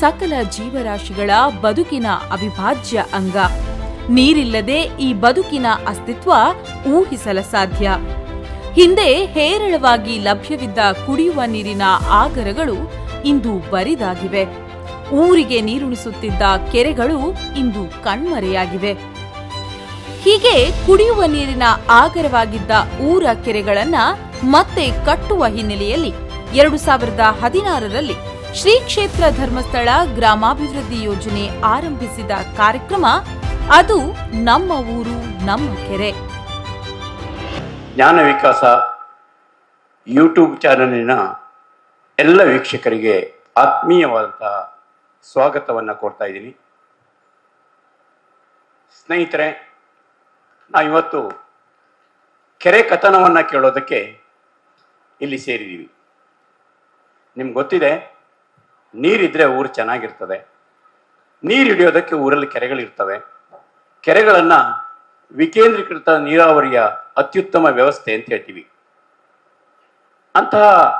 ಸಕಲ ಜೀವರಾಶಿಗಳ ಬದುಕಿನ ಅವಿಭಾಜ್ಯ ಅಂಗ. ನೀರಿಲ್ಲದೆ ಈ ಬದುಕಿನ ಅಸ್ತಿತ್ವ ಊಹಿಸಲ ಸಾಧ್ಯ. ಹಿಂದೆ ಹೇರಳವಾಗಿ ಲಭ್ಯವಿದ್ದ ಕುಡಿಯುವ ನೀರಿನ ಆಗರಗಳು ಇಂದು ಬರಿದಾಗಿವೆ. ಊರಿಗೆ ನೀರುಣಿಸುತ್ತಿದ್ದ ಕೆರೆಗಳು ಇಂದು ಕಣ್ಮರೆಯಾಗಿವೆ. ಹೀಗೆ ಕುಡಿಯುವ ನೀರಿನ ಆಗರವಾಗಿದ್ದ ಊರ ಕೆರೆಗಳನ್ನ ಮತ್ತೆ ಕಟ್ಟುವ ಹಿನ್ನೆಲೆಯಲ್ಲಿ ಎರಡು ಸಾವಿರದ ಹದಿನಾರರಲ್ಲಿ ಶ್ರೀ ಕ್ಷೇತ್ರ ಧರ್ಮಸ್ಥಳ ಗ್ರಾಮಾಭಿವೃದ್ಧಿ ಯೋಜನೆ ಆರಂಭಿಸಿದ ಕಾರ್ಯಕ್ರಮ, ಅದು ನಮ್ಮ ಊರು, ನಮ್ಮ ಕೆರೆ. ಜ್ಞಾನ ವಿಕಾಸ ಯೂಟ್ಯೂಬ್ ಚಾನಲಿನ ಎಲ್ಲ ವೀಕ್ಷಕರಿಗೆ ಆತ್ಮೀಯವಾದಂತಹ ಸ್ವಾಗತವನ್ನು ಕೊಡ್ತಾ ಇದ್ದೀನಿ. ಸ್ನೇಹಿತರೆ ನಾವು ಇವತ್ತು ಕೆರೆ ಕಥನವನ್ನು ಕೇಳೋದಕ್ಕೆ ಇಲ್ಲಿ ಸೇರಿದ್ದೀವಿ ನಿಮ್ಗೆ ಗೊತ್ತಿದೆ ನೀರಿದ್ರೆ ಊರು ಚೆನ್ನಾಗಿರ್ತದೆ. ನೀರು ಹಿಡಿಯೋದಕ್ಕೆ ಊರಲ್ಲಿ ಕೆರೆಗಳಿರ್ತವೆ. ಕೆರೆಗಳನ್ನು ವಿಕೇಂದ್ರೀಕೃತ ನೀರಾವರಿಯ ಅತ್ಯುತ್ತಮ ವ್ಯವಸ್ಥೆ ಅಂತ ಹೇಳ್ತೀವಿ. ಅಂತಹ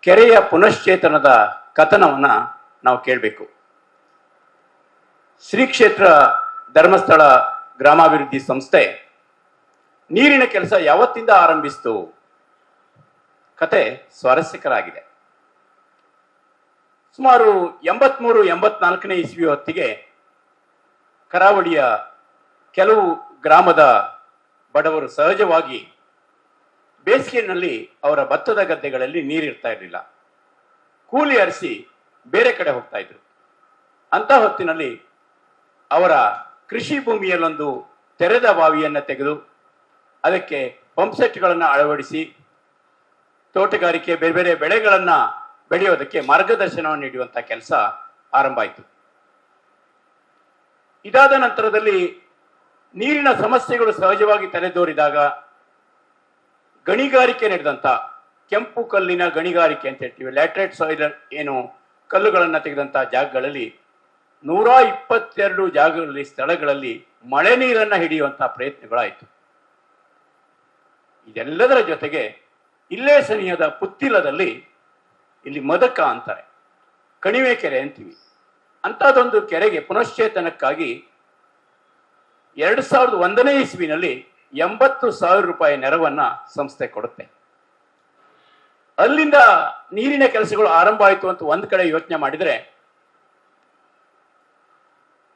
ಕೆರೆಯ ಪುನಶ್ಚೇತನದ ಕಥನವನ್ನ ನಾವು ಕೇಳಬೇಕು. ಶ್ರೀ ಕ್ಷೇತ್ರ ಧರ್ಮಸ್ಥಳ ಗ್ರಾಮಾಭಿವೃದ್ಧಿ ಸಂಸ್ಥೆ ನೀರಿನ ಕೆಲಸ ಯಾವತ್ತಿಂದ ಆರಂಭಿಸ್ತು? ಕತೆ ಸ್ವಾರಸ್ಯಕರಾಗಿದೆ. ಸುಮಾರು ಎಂಬತ್ಮೂರು, ಎಂಬತ್ನಾಲ್ಕನೇ ಇಸ್ವಿ ಹೊತ್ತಿಗೆ ಕರಾವಳಿಯ ಕೆಲವು ಗ್ರಾಮದ ಬಡವರು ಸಹಜವಾಗಿ ಬೇಸಿಗೆಯಲ್ಲಿ ಅವರ ಭತ್ತದ ಗದ್ದೆಗಳಲ್ಲಿ ನೀರಿರ್ತಾ ಇರಲಿಲ್ಲ. ಕೂಲಿ ಅರಿಸಿ ಬೇರೆ ಕಡೆ ಹೋಗ್ತಾ ಇದ್ರು. ಅಂತ ಹೊತ್ತಿನಲ್ಲಿ ಅವರ ಕೃಷಿ ಭೂಮಿಯಲ್ಲೊಂದು ತೆರೆದ ಬಾವಿಯನ್ನು ತೆಗೆದು ಅದಕ್ಕೆ ಪಂಪ್ಸೆಟ್ಗಳನ್ನು ಅಳವಡಿಸಿ, ತೋಟಗಾರಿಕೆ, ಬೇರೆ ಬೇರೆ ಬೆಳೆಗಳನ್ನು ಬೆಳೆಯೋದಕ್ಕೆ ಮಾರ್ಗದರ್ಶನವನ್ನು ನೀಡುವಂಥ ಕೆಲಸ ಆರಂಭ ಆಯಿತು. ಇದಾದ ನಂತರದಲ್ಲಿ ನೀರಿನ ಸಮಸ್ಯೆಗಳು ಸಹಜವಾಗಿ ತಲೆದೋರಿದಾಗ ಗಣಿಗಾರಿಕೆ ನಡೆದಂತ ಕೆಂಪು ಕಲ್ಲಿನ ಗಣಿಗಾರಿಕೆ ಅಂತ ಹೇಳ್ತೀವಿ. ಲ್ಯಾಟ್ರೇಟ್ ಸಾಯಿಲ್ ಏನು ಕಲ್ಲುಗಳನ್ನ ತೆಗೆದಂತ ಜಾಗಗಳಲ್ಲಿ ನೂರ ಇಪ್ಪತ್ತೆರಡು ಜಾಗಗಳಲ್ಲಿ ಸ್ಥಳಗಳಲ್ಲಿ ಮಳೆ ನೀರನ್ನ ಹಿಡಿಯುವಂತಹ ಪ್ರಯತ್ನಗಳಾಯಿತು. ಇದೆಲ್ಲದರ ಜೊತೆಗೆ ಇಲ್ಲೇ ಸನಿಹದ ಪುತ್ತಿಲದಲ್ಲಿ ಇಲ್ಲಿ ಮದಕ ಅಂತಾರೆ. ಕಣಿವೆ ಕೆರೆ ಅಂತೀವಿ. ಅಂಥದ್ದೊಂದು ಕೆರೆಗೆ ಪುನಶ್ಚೇತನಕ್ಕಾಗಿ ಎರಡು ಸಾವಿರದ ಒಂದನೇ ಇಸ್ವಿನಲ್ಲಿ ಎಂಬತ್ತು ಸಾವಿರ ರೂಪಾಯಿ ನೆರವನ್ನ ಸಂಸ್ಥೆ ಕೊಡುತ್ತೆ. ಅಲ್ಲಿಂದ ನೀರಿನ ಕೆಲಸಗಳು ಆರಂಭ ಆಯಿತು ಅಂತ ಒಂದು ಕಡೆ ಯೋಚನೆ ಮಾಡಿದರೆ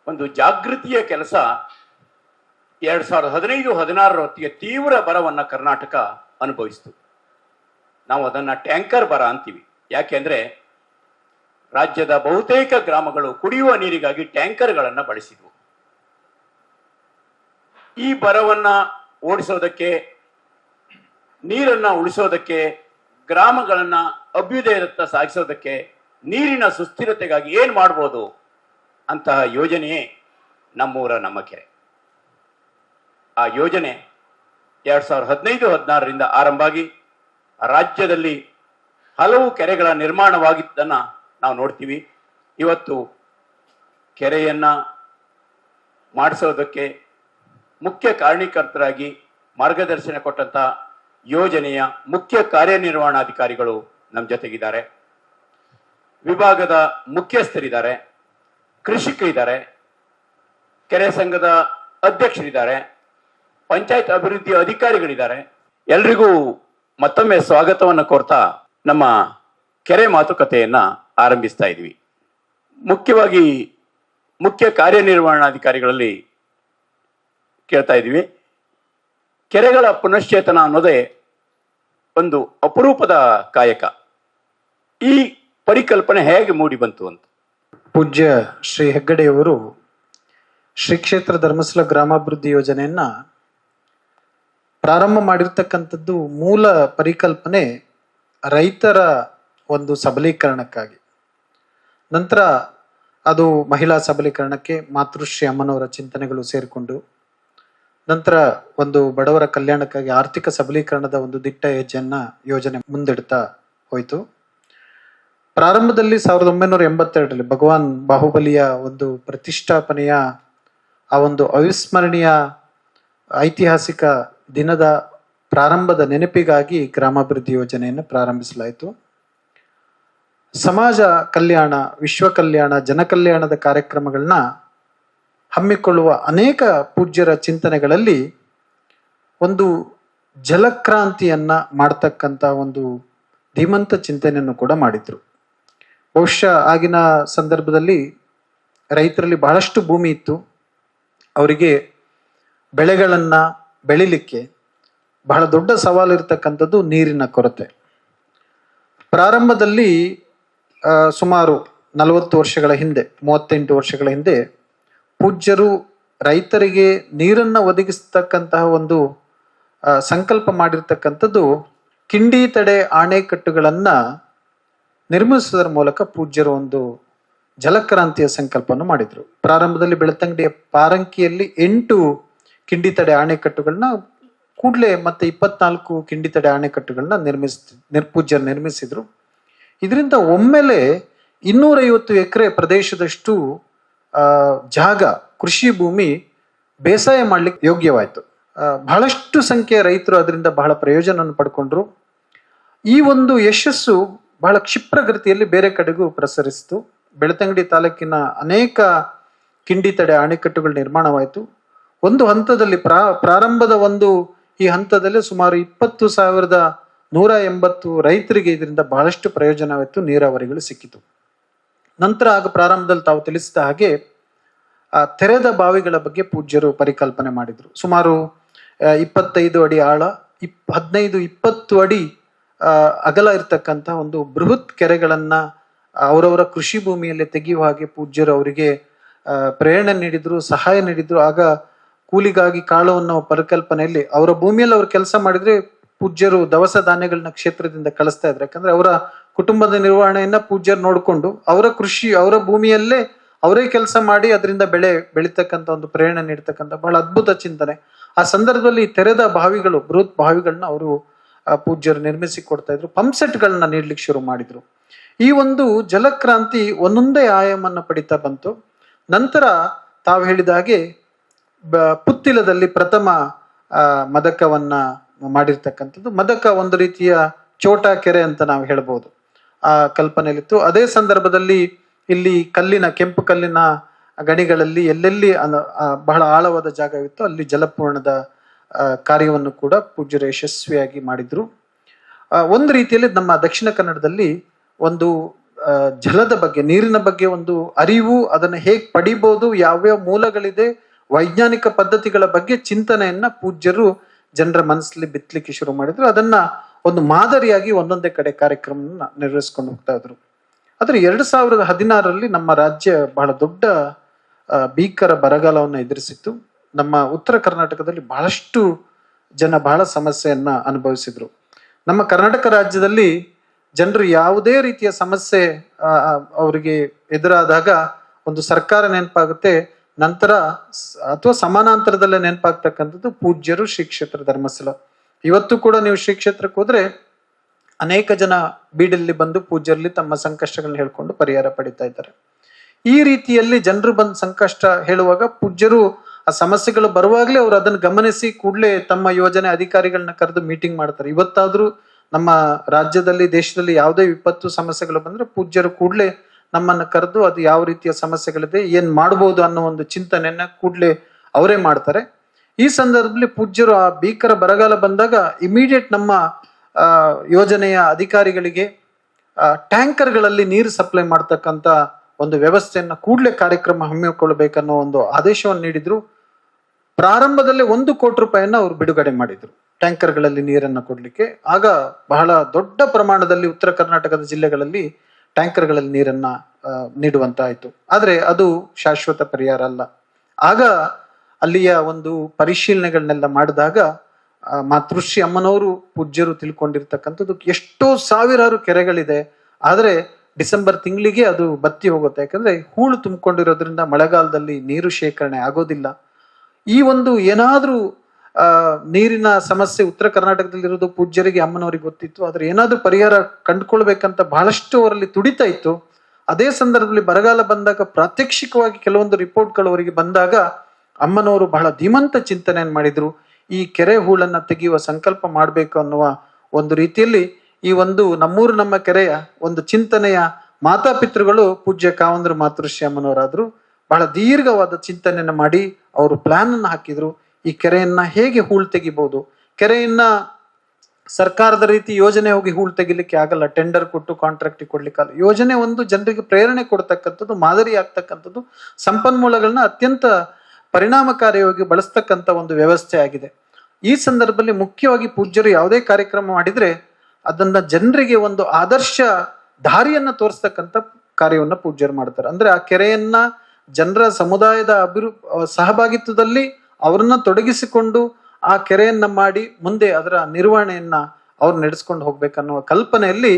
ಒಂದು ಜಾಗೃತಿಯ ಕೆಲಸ ಎರಡು ಸಾವಿರದ ಹದಿನೈದು ಹದಿನಾರರ ಹೊತ್ತಿಗೆ ತೀವ್ರ ಬರವನ್ನು ಕರ್ನಾಟಕ ಅನುಭವಿಸಿತು. ನಾವು ಅದನ್ನ ಟ್ಯಾಂಕರ್ ಬರ ಅಂತೀವಿ. ಯಾಕೆಂದ್ರೆ ರಾಜ್ಯದ ಬಹುತೇಕ ಗ್ರಾಮಗಳು ಕುಡಿಯುವ ನೀರಿಗಾಗಿ ಟ್ಯಾಂಕರ್ಗಳನ್ನ ಬಳಸಿದ್ವು. ಈ ಬರವನ್ನ ಓಡಿಸೋದಕ್ಕೆ, ನೀರನ್ನ ಉಳಿಸೋದಕ್ಕೆ, ಗ್ರಾಮಗಳನ್ನ ಅಭ್ಯುದಯದತ್ತ ಸಾಗಿಸೋದಕ್ಕೆ, ನೀರಿನ ಸುಸ್ಥಿರತೆಗಾಗಿ ಏನ್ ಮಾಡ್ಬೋದು ಅಂತಹ ಯೋಜನೆಯೇ ನಮ್ಮೂರ ನಮ್ಮ ಕೆರೆ. ಆ ಯೋಜನೆ ಎರಡ್ ಸಾವಿರದ ಹದಿನೈದು ಹದಿನಾರರಿಂದ ಆರಂಭವಾಗಿ ರಾಜ್ಯದಲ್ಲಿ ಹಲವು ಕೆರೆಗಳ ನಿರ್ಮಾಣವಾಗಿದ್ದನ್ನ ನಾವು ನೋಡ್ತೀವಿ. ಇವತ್ತು ಕೆರೆಯನ್ನ ಮಾಡಿಸೋದಕ್ಕೆ ಮುಖ್ಯ ಕಾರಣೀಕರ್ತರಾಗಿ ಮಾರ್ಗದರ್ಶನ ಕೊಟ್ಟಂತ ಯೋಜನೆಯ ಮುಖ್ಯ ಕಾರ್ಯನಿರ್ವಹಣಾಧಿಕಾರಿಗಳು ನಮ್ಮ ಜೊತೆಗಿದ್ದಾರೆ. ವಿಭಾಗದ ಮುಖ್ಯಸ್ಥರಿದ್ದಾರೆ. ಕೃಷಿಕ ಇದ್ದಾರೆ ಕೆರೆ ಸಂಘದ ಅಧ್ಯಕ್ಷರಿದ್ದಾರೆ. ಪಂಚಾಯತ್ ಅಭಿವೃದ್ಧಿ ಅಧಿಕಾರಿಗಳಿದ್ದಾರೆ. ಎಲ್ರಿಗೂ ಮತ್ತೊಮ್ಮೆ ಸ್ವಾಗತವನ್ನು ಕೋರ್ತಾ ನಮ್ಮ ಕೆರೆ ಮಾತುಕತೆಯನ್ನು ಆರಂಭಿಸ್ತಾ ಇದ್ವಿ. ಮುಖ್ಯವಾಗಿ ಮುಖ್ಯ ಕಾರ್ಯನಿರ್ವಹಣಾಧಿಕಾರಿಗಳಲ್ಲಿ ಕೇಳ್ತಾ ಇದ್ವಿ. ಕೆರೆಗಳ ಪುನಶ್ಚೇತನ ಅನ್ನೋದೇ ಒಂದು ಅಪರೂಪದ ಕಾಯಕ. ಈ ಪರಿಕಲ್ಪನೆ ಹೇಗೆ ಮೂಡಿ ಬಂತು ಅಂತ. ಪೂಜ್ಯ ಶ್ರೀ ಹೆಗ್ಗಡೆಯವರು ಶ್ರೀ ಕ್ಷೇತ್ರ ಧರ್ಮಸ್ಥಳ ಗ್ರಾಮಾಭಿವೃದ್ಧಿ ಯೋಜನೆಯನ್ನ ಪ್ರಾರಂಭ ಮಾಡಿರ್ತಕ್ಕಂಥದ್ದು ಮೂಲ ಪರಿಕಲ್ಪನೆ ರೈತರ ಒಂದು ಸಬಲೀಕರಣಕ್ಕಾಗಿ. ನಂತರ ಅದು ಮಹಿಳಾ ಸಬಲೀಕರಣಕ್ಕೆ ಮಾತೃಶ್ರೀ ಅಮ್ಮನವರ ಚಿಂತನೆಗಳು ಸೇರಿಕೊಂಡು, ನಂತರ ಒಂದು ಬಡವರ ಕಲ್ಯಾಣಕ್ಕಾಗಿ ಆರ್ಥಿಕ ಸಬಲೀಕರಣದ ಒಂದು ದಿಟ್ಟ ಹೆಜ್ಜೆಯನ್ನು ಯೋಜನೆ ಮುಂದಿಡ್ತಾ ಹೋಯಿತು. ಪ್ರಾರಂಭದಲ್ಲಿ ಸಾವಿರದ ಒಂಬೈನೂರ ಎಂಬತ್ತೆರಡರಲ್ಲಿ ಭಗವಾನ್ ಬಾಹುಬಲಿಯ ಒಂದು ಪ್ರತಿಷ್ಠಾಪನೆಯ ಆ ಒಂದು ಅವಿಸ್ಮರಣೀಯ ಐತಿಹಾಸಿಕ ದಿನದ ಪ್ರಾರಂಭದ ನೆನಪಿಗಾಗಿ ಗ್ರಾಮಾಭಿವೃದ್ಧಿ ಯೋಜನೆಯನ್ನು ಪ್ರಾರಂಭಿಸಲಾಯಿತು. ಸಮಾಜ ಕಲ್ಯಾಣ, ವಿಶ್ವ ಕಲ್ಯಾಣ, ಜನ ಕಲ್ಯಾಣದ ಕಾರ್ಯಕ್ರಮಗಳನ್ನ ಹಮ್ಮಿಕೊಳ್ಳುವ ಅನೇಕ ಪೂಜ್ಯರ ಚಿಂತನೆಗಳಲ್ಲಿ ಒಂದು ಜಲಕ್ರಾಂತಿಯನ್ನ ಮಾಡ್ತಕ್ಕಂಥ ಒಂದು ಧೀಮಂತ ಚಿಂತನೆಯನ್ನು ಕೂಡ ಮಾಡಿದ್ರು. ಬಹುಶಃ ಆಗಿನ ಸಂದರ್ಭದಲ್ಲಿ ರೈತರಲ್ಲಿ ಬಹಳಷ್ಟು ಭೂಮಿ ಇತ್ತು. ಅವರಿಗೆ ಬೆಳೆಗಳನ್ನು ಬೆಳಿಲಿಕ್ಕೆ ಬಹಳ ದೊಡ್ಡ ಸವಾಲು ಇರತಕ್ಕಂಥದ್ದು ನೀರಿನ ಕೊರತೆ. ಪ್ರಾರಂಭದಲ್ಲಿ ಸುಮಾರು ನಲವತ್ತು ವರ್ಷಗಳ ಹಿಂದೆ, ಮೂವತ್ತೆಂಟು ವರ್ಷಗಳ ಹಿಂದೆ ಪೂಜ್ಯರು ರೈತರಿಗೆ ನೀರನ್ನು ಒದಗಿಸ್ತಕ್ಕಂತಹ ಒಂದು ಸಂಕಲ್ಪ ಮಾಡಿರ್ತಕ್ಕಂಥದ್ದು ಕಿಂಡಿ ತಡೆ ಆಣೆಕಟ್ಟುಗಳನ್ನು ನಿರ್ಮಿಸುವುದರ ಮೂಲಕ ಪೂಜ್ಯರು ಒಂದು ಜಲಕ್ರಾಂತಿಯ ಸಂಕಲ್ಪವನ್ನು ಮಾಡಿದರು. ಪ್ರಾರಂಭದಲ್ಲಿ ಬೆಳತಂಗಡಿಯ ಪಾರಂಕಿಯಲ್ಲಿ ಎಂಟು ಕಿಂಡಿ ತಡೆ ಆಣೆಕಟ್ಟುಗಳನ್ನ ಕೂಡಲೇ ಮತ್ತೆ ಇಪ್ಪತ್ನಾಲ್ಕು ಕಿಂಡಿ ತಡೆ ಅಣೆಕಟ್ಟುಗಳನ್ನ ನಿರ್ಮಿಸ್ ನಿರ್ಪೂಜ್ಯರು ನಿರ್ಮಿಸಿದ್ರು. ಇದರಿಂದ ಒಮ್ಮೆಲೆ ಇನ್ನೂರೈವತ್ತು ಎಕರೆ ಪ್ರದೇಶದಷ್ಟು ಜಾಗ, ಕೃಷಿ ಭೂಮಿ ಬೇಸಾಯ ಮಾಡ್ಲಿಕ್ಕೆ ಯೋಗ್ಯವಾಯಿತು. ಬಹಳಷ್ಟು ಸಂಖ್ಯೆಯ ರೈತರು ಅದರಿಂದ ಬಹಳ ಪ್ರಯೋಜನವನ್ನು ಪಡ್ಕೊಂಡ್ರು. ಈ ಒಂದು ಯಶಸ್ಸು ಬಹಳ ಕ್ಷಿಪ್ರಗತಿಯಲ್ಲಿ ಬೇರೆ ಕಡೆಗೂ ಪ್ರಸರಿಸಿತು. ಬೆಳತಂಗಡಿ ತಾಲೂಕಿನ ಅನೇಕ ಕಿಂಡಿ ತಡೆ ಅಣೆಕಟ್ಟುಗಳು ನಿರ್ಮಾಣವಾಯಿತು. ಒಂದು ಹಂತದಲ್ಲಿ ಪ್ರಾ, ಪ್ರಾರಂಭದ ಒಂದು ಈ ಹಂತದಲ್ಲಿ ಸುಮಾರು ಇಪ್ಪತ್ತು ಸಾವಿರದ ನೂರ ಎಂಬತ್ತು ರೈತರಿಗೆ ಇದರಿಂದ ಬಹಳಷ್ಟು ಪ್ರಯೋಜನವಾಯಿತು ನೀರಾವರಿಗಳು ಸಿಕ್ಕಿತು. ನಂತರ ಆಗ ಪ್ರಾರಂಭದಲ್ಲಿ ತಾವು ತಿಳಿಸಿದ ಹಾಗೆ, ಆ, ತೆರೆದ ಬಾವಿಗಳ ಬಗ್ಗೆ ಪೂಜ್ಯರು ಪರಿಕಲ್ಪನೆ ಮಾಡಿದ್ರು. ಸುಮಾರು ಇಪ್ಪತ್ತೈದು ಅಡಿ ಆಳ, ಇಪ್, ಹದಿನೈದು, ಇಪ್ಪತ್ತು ಅಡಿ ಅಗಲ ಇರತಕ್ಕಂಥ ಒಂದು ಬೃಹತ್ ಕೆರೆಗಳನ್ನು ಅವರವರ ಕೃಷಿ ಭೂಮಿಯಲ್ಲಿ ತೆಗೆಯುವ ಹಾಗೆ ಪೂಜ್ಯರು ಅವರಿಗೆ ಪ್ರೇರಣೆ ನೀಡಿದ್ರು, ಸಹಾಯ ನೀಡಿದ್ರು. ಆಗ ಕೂಲಿಗಾಗಿ ಕಾಳು ಅನ್ನೋ ಪರಿಕಲ್ಪನೆಯಲ್ಲಿ ಅವರ ಭೂಮಿಯಲ್ಲಿ ಅವರು ಕೆಲಸ ಮಾಡಿದ್ರೆ ಪೂಜ್ಯರು ದವಸ ಧಾನ್ಯಗಳನ್ನ ಕ್ಷೇತ್ರದಿಂದ ಕಳಿಸ್ತಾ ಇದ್ರು. ಯಾಕಂದ್ರೆ ಅವರ ಕುಟುಂಬದ ನಿರ್ವಹಣೆಯನ್ನ ಪೂಜ್ಯರು ನೋಡಿಕೊಂಡು ಅವರ ಕೃಷಿ, ಅವರ ಭೂಮಿಯಲ್ಲೇ ಅವರೇ ಕೆಲಸ ಮಾಡಿ ಅದರಿಂದ ಬೆಳೆ ಬೆಳೀತಕ್ಕಂಥ ಒಂದು ಪ್ರೇರಣೆ ನೀಡ್ತಕ್ಕಂಥ ಬಹಳ ಅದ್ಭುತ ಚಿಂತನೆ. ಆ ಸಂದರ್ಭದಲ್ಲಿ ತೆರೆದ ಬಾವಿಗಳು, ಬೃಹತ್ ಬಾವಿಗಳನ್ನ ಅವರು ಪೂಜ್ಯರು ನಿರ್ಮಿಸಿ ಕೊಡ್ತಾ ಇದ್ರು ಪಂಪ್ಸೆಟ್ಗಳನ್ನ ನೀಡ್ಲಿಕ್ಕೆ ಶುರು ಮಾಡಿದ್ರು. ಈ ಒಂದು ಜಲಕ್ರಾಂತಿ ಒಂದೊಂದೇ ಆಯಾಮನ್ನ ಪಡಿತಾ ಬಂತು. ನಂತರ ತಾವು ಹೇಳಿದ ಹಾಗೆ ಪುತ್ತಿಲದಲ್ಲಿ ಪ್ರಥಮ ಮದಕವನ್ನ ಮಾಡಿರ್ತಕ್ಕಂಥದ್ದು. ಮದಕ ಒಂದು ರೀತಿಯ ಚೋಟ ಕೆರೆ ಅಂತ ನಾವು ಹೇಳ್ಬೋದು. ಆ ಕಲ್ಪನೆಯಲ್ಲಿತ್ತು. ಅದೇ ಸಂದರ್ಭದಲ್ಲಿ ಇಲ್ಲಿ ಕಲ್ಲಿನ, ಕೆಂಪು ಕಲ್ಲಿನ ಗಣಿಗಳಲ್ಲಿ ಎಲ್ಲೆಲ್ಲಿ ಬಹಳ ಆಳವಾದ ಜಾಗವಿತ್ತು ಅಲ್ಲಿ ಜಲಪೂರ್ಣದ ಕಾರ್ಯವನ್ನು ಕೂಡ ಪೂಜ್ಯರು ಯಶಸ್ವಿಯಾಗಿ ಮಾಡಿದ್ರು. ಒಂದು ರೀತಿಯಲ್ಲಿ ನಮ್ಮ ದಕ್ಷಿಣ ಕನ್ನಡದಲ್ಲಿ ಒಂದು ಜಲದ ಬಗ್ಗೆ, ನೀರಿನ ಬಗ್ಗೆ ಒಂದು ಅರಿವು ಅದನ್ನು ಹೇಗೆ ಪಡಿಬೋದು, ಯಾವ್ಯಾವ ಮೂಲಗಳಿದೆ ವೈಜ್ಞಾನಿಕ ಪದ್ಧತಿಗಳ ಬಗ್ಗೆ ಚಿಂತನೆಯನ್ನ ಪೂಜ್ಯರು ಜನರ ಮನಸ್ಸಲ್ಲಿ ಬಿತ್ತಲಿಕ್ಕೆ ಶುರು ಮಾಡಿದ್ರು. ಅದನ್ನ ಒಂದು ಮಾದರಿಯಾಗಿ ಒಂದೊಂದೇ ಕಡೆ ಕಾರ್ಯಕ್ರಮ ನಿರ್ವಹಿಸ್ಕೊಂಡು ಹೋಗ್ತಾ ಇದ್ರು. ಆದ್ರೆ ಎರಡು ಸಾವಿರದ ಹದಿನಾರರಲ್ಲಿ ನಮ್ಮ ರಾಜ್ಯ ಬಹಳ ದೊಡ್ಡ ಭೀಕರ ಬರಗಾಲವನ್ನು ಎದುರಿಸಿತ್ತು. ನಮ್ಮ ಉತ್ತರ ಕರ್ನಾಟಕದಲ್ಲಿ ಬಹಳಷ್ಟು ಜನ ಬಹಳ ಸಮಸ್ಯೆಯನ್ನ ಅನುಭವಿಸಿದ್ರು. ನಮ್ಮ ಕರ್ನಾಟಕ ರಾಜ್ಯದಲ್ಲಿ ಜನರು ಯಾವುದೇ ರೀತಿಯ ಸಮಸ್ಯೆ ಅವರಿಗೆ ಎದುರಾದಾಗ ಒಂದು ಸರ್ಕಾರ ನೆನಪಾಗುತ್ತೆ. ನಂತರ ಅಥವಾ ಸಮಾನಾಂತರದಲ್ಲೇ ನೆನಪಾಗ್ತಕ್ಕಂಥದ್ದು ಪೂಜ್ಯರು ಶ್ರೀ ಕ್ಷೇತ್ರ ಧರ್ಮಸ್ಥಳ. ಇವತ್ತು ಕೂಡ ನೀವು ಶ್ರೀ ಕ್ಷೇತ್ರಕ್ಕೆ ಹೋದ್ರೆ ಅನೇಕ ಜನ ಬೀಡಲ್ಲಿ ಬಂದು ಪೂಜ್ಯರಲ್ಲಿ ತಮ್ಮ ಸಂಕಷ್ಟಗಳನ್ನ ಹೇಳ್ಕೊಂಡು ಪರಿಹಾರ ಪಡಿತಾ ಇದ್ದಾರೆ. ಈ ರೀತಿಯಲ್ಲಿ ಜನರು ಬಂದು ಸಂಕಷ್ಟ ಹೇಳುವಾಗ ಪೂಜ್ಯರು ಆ ಸಮಸ್ಯೆಗಳು ಬರುವಾಗಲೇ ಅವರು ಅದನ್ನು ಗಮನಿಸಿ ಕೂಡಲೇ ತಮ್ಮ ಯೋಜನೆ ಅಧಿಕಾರಿಗಳನ್ನ ಕರೆದು ಮೀಟಿಂಗ್ ಮಾಡ್ತಾರೆ. ಇವತ್ತಾದ್ರೂ ನಮ್ಮ ರಾಜ್ಯದಲ್ಲಿ, ದೇಶದಲ್ಲಿ ಯಾವುದೇ ವಿಪತ್ತು ಸಮಸ್ಯೆಗಳು ಬಂದ್ರೆ ಪೂಜ್ಯರು ಕೂಡಲೇ ನಮ್ಮನ್ನ ಕರೆದು ಅದು ಯಾವ ರೀತಿಯ ಸಮಸ್ಯೆಗಳಿದೆ, ಏನು ಮಾಡ್ಬೋದು ಅನ್ನೋ ಒಂದು ಚಿಂತನೆಯನ್ನ ಕೂಡಲೇ ಅವರೇ ಮಾಡ್ತಾರೆ. ಈ ಸಂದರ್ಭದಲ್ಲಿ ಪೂಜ್ಯರು ಆ ಭೀಕರ ಬರಗಾಲ ಬಂದಾಗ ಇಮಿಡಿಯೇಟ್ ನಮ್ಮ ಯೋಜನೆಯ ಅಧಿಕಾರಿಗಳಿಗೆ ಟ್ಯಾಂಕರ್ಗಳಲ್ಲಿ ನೀರು ಸಪ್ಲೈ ಮಾಡ್ತಕ್ಕಂಥ ಒಂದು ವ್ಯವಸ್ಥೆಯನ್ನು ಕೂಡಲೇ ಕಾರ್ಯಕ್ರಮ ಹಮ್ಮಿಕೊಳ್ಳಬೇಕನ್ನೋ ಒಂದು ಆದೇಶವನ್ನು ನೀಡಿದ್ರು. ಪ್ರಾರಂಭದಲ್ಲೇ ಒಂದು ಕೋಟಿ ರೂಪಾಯಿಯನ್ನು ಅವರು ಬಿಡುಗಡೆ ಮಾಡಿದ್ರು ಟ್ಯಾಂಕರ್ಗಳಲ್ಲಿ ನೀರನ್ನು ಕೊಡ್ಲಿಕ್ಕೆ. ಆಗ ಬಹಳ ದೊಡ್ಡ ಪ್ರಮಾಣದಲ್ಲಿ ಉತ್ತರ ಕರ್ನಾಟಕದ ಜಿಲ್ಲೆಗಳಲ್ಲಿ ಟ್ಯಾಂಕರ್ಗಳಲ್ಲಿ ನೀರನ್ನ ನೀಡುವಂತಾಯಿತು. ಆದರೆ ಅದು ಶಾಶ್ವತ ಪರಿಹಾರ ಅಲ್ಲ. ಆಗ ಅಲ್ಲಿಯ ಒಂದು ಪರಿಶೀಲನೆಗಳನ್ನೆಲ್ಲ ಮಾಡಿದಾಗ ಮಾತೃಶ್ರೀ ಅಮ್ಮನವರು ಪೂಜ್ಯರು ತಿಳ್ಕೊಂಡಿರ್ತಕ್ಕಂಥದ್ದು ಎಷ್ಟೋ ಸಾವಿರಾರು ಕೆರೆಗಳಿದೆ. ಆದರೆ ಡಿಸೆಂಬರ್ ತಿಂಗಳಿಗೆ ಅದು ಬತ್ತಿ ಹೋಗುತ್ತೆ. ಯಾಕಂದ್ರೆ ಹೂಳು ತುಂಬಿಕೊಂಡಿರೋದ್ರಿಂದ ಮಳೆಗಾಲದಲ್ಲಿ ನೀರು ಶೇಖರಣೆ ಆಗೋದಿಲ್ಲ. ಈ ಒಂದು ಏನಾದ್ರೂ ನೀರಿನ ಸಮಸ್ಯೆ ಉತ್ತರ ಕರ್ನಾಟಕದಲ್ಲಿ ಇರೋದು ಪೂಜ್ಯರಿಗೆ, ಅಮ್ಮನವರಿಗೆ ಗೊತ್ತಿತ್ತು. ಆದ್ರೆ ಏನಾದರೂ ಪರಿಹಾರ ಕಂಡುಕೊಳ್ಬೇಕಂತ ಬಹಳಷ್ಟು ಅವರಲ್ಲಿ ತುಡಿತಾ ಇತ್ತು. ಅದೇ ಸಂದರ್ಭದಲ್ಲಿ ಬರಗಾಲ ಬಂದಾಗ ಪ್ರಾತ್ಯಕ್ಷಿಕವಾಗಿ ಕೆಲವೊಂದು ರಿಪೋರ್ಟ್ಗಳು ಅವರಿಗೆ ಬಂದಾಗ ಅಮ್ಮನವರು ಬಹಳ ಧೀಮಂತ ಚಿಂತನೆಯನ್ನು ಮಾಡಿದ್ರು. ಈ ಕೆರೆ ಹೂಳನ್ನು ತೆಗೆಯುವ ಸಂಕಲ್ಪ ಮಾಡಬೇಕು ಅನ್ನುವ ಒಂದು ರೀತಿಯಲ್ಲಿ ಈ ಒಂದು ನಮ್ಮೂರು ನಮ್ಮ ಕೆರೆಯ ಒಂದು ಚಿಂತನೆಯ ಮಾತಾಪಿತೃಗಳು ಪೂಜ್ಯ ಕಾವಂದ್ರ ಮಾತೃಶ್ಯಾಮನವರಾದ್ರು ಬಹಳ ದೀರ್ಘವಾದ ಚಿಂತನೆಯನ್ನು ಮಾಡಿ ಅವರು ಪ್ಲಾನ್ ಅನ್ನು ಹಾಕಿದ್ರು. ಈ ಕೆರೆಯನ್ನ ಹೇಗೆ ಹೂಳು ತೆಗಿಬಹುದು ಕೆರೆಯನ್ನ ಸರ್ಕಾರದ ರೀತಿ ಯೋಜನೆ ಹೋಗಿ ಹೂಳ್ ತೆಗಿಲಿಕ್ಕೆ ಆಗಲ್ಲ ಟೆಂಡರ್ ಕೊಟ್ಟು ಕಾಂಟ್ರಾಕ್ಟ್ ಕೊಡ್ಲಿಕ್ಕೆ ಯೋಜನೆ ಒಂದು ಜನರಿಗೆ ಪ್ರೇರಣೆ ಕೊಡ್ತಕ್ಕಂಥದ್ದು, ಮಾದರಿ ಆಗ್ತಕ್ಕಂಥದ್ದು ಸಂಪನ್ಮೂಲಗಳನ್ನ ಅತ್ಯಂತ ಪರಿಣಾಮಕಾರಿಯಾಗಿ ಬಳಸ್ತಕ್ಕಂಥ ಒಂದು ವ್ಯವಸ್ಥೆ ಆಗಿದೆ. ಈ ಸಂದರ್ಭದಲ್ಲಿ ಮುಖ್ಯವಾಗಿ ಪೂಜ್ಯರು ಯಾವುದೇ ಕಾರ್ಯಕ್ರಮ ಮಾಡಿದ್ರೆ ಅದನ್ನ ಜನರಿಗೆ ಒಂದು ಆದರ್ಶ ದಾರಿಯನ್ನ ತೋರಿಸ್ತಕ್ಕಂಥ ಕಾರ್ಯವನ್ನ ಪೂಜ್ಯರು ಮಾಡ್ತಾರೆ. ಅಂದ್ರೆ ಆ ಕೆರೆಯನ್ನ ಜನರ ಸಮುದಾಯದ ಅಭಿರು, ಸಹಭಾಗಿತ್ವದಲ್ಲಿ ಅವ್ರನ್ನ ತೊಡಗಿಸಿಕೊಂಡು ಆ ಕೆರೆಯನ್ನ ಮಾಡಿ ಮುಂದೆ ಅದರ ನಿರ್ವಹಣೆಯನ್ನ ಅವ್ರು ನಡೆಸ್ಕೊಂಡು ಹೋಗ್ಬೇಕನ್ನುವ ಕಲ್ಪನೆಯಲ್ಲಿ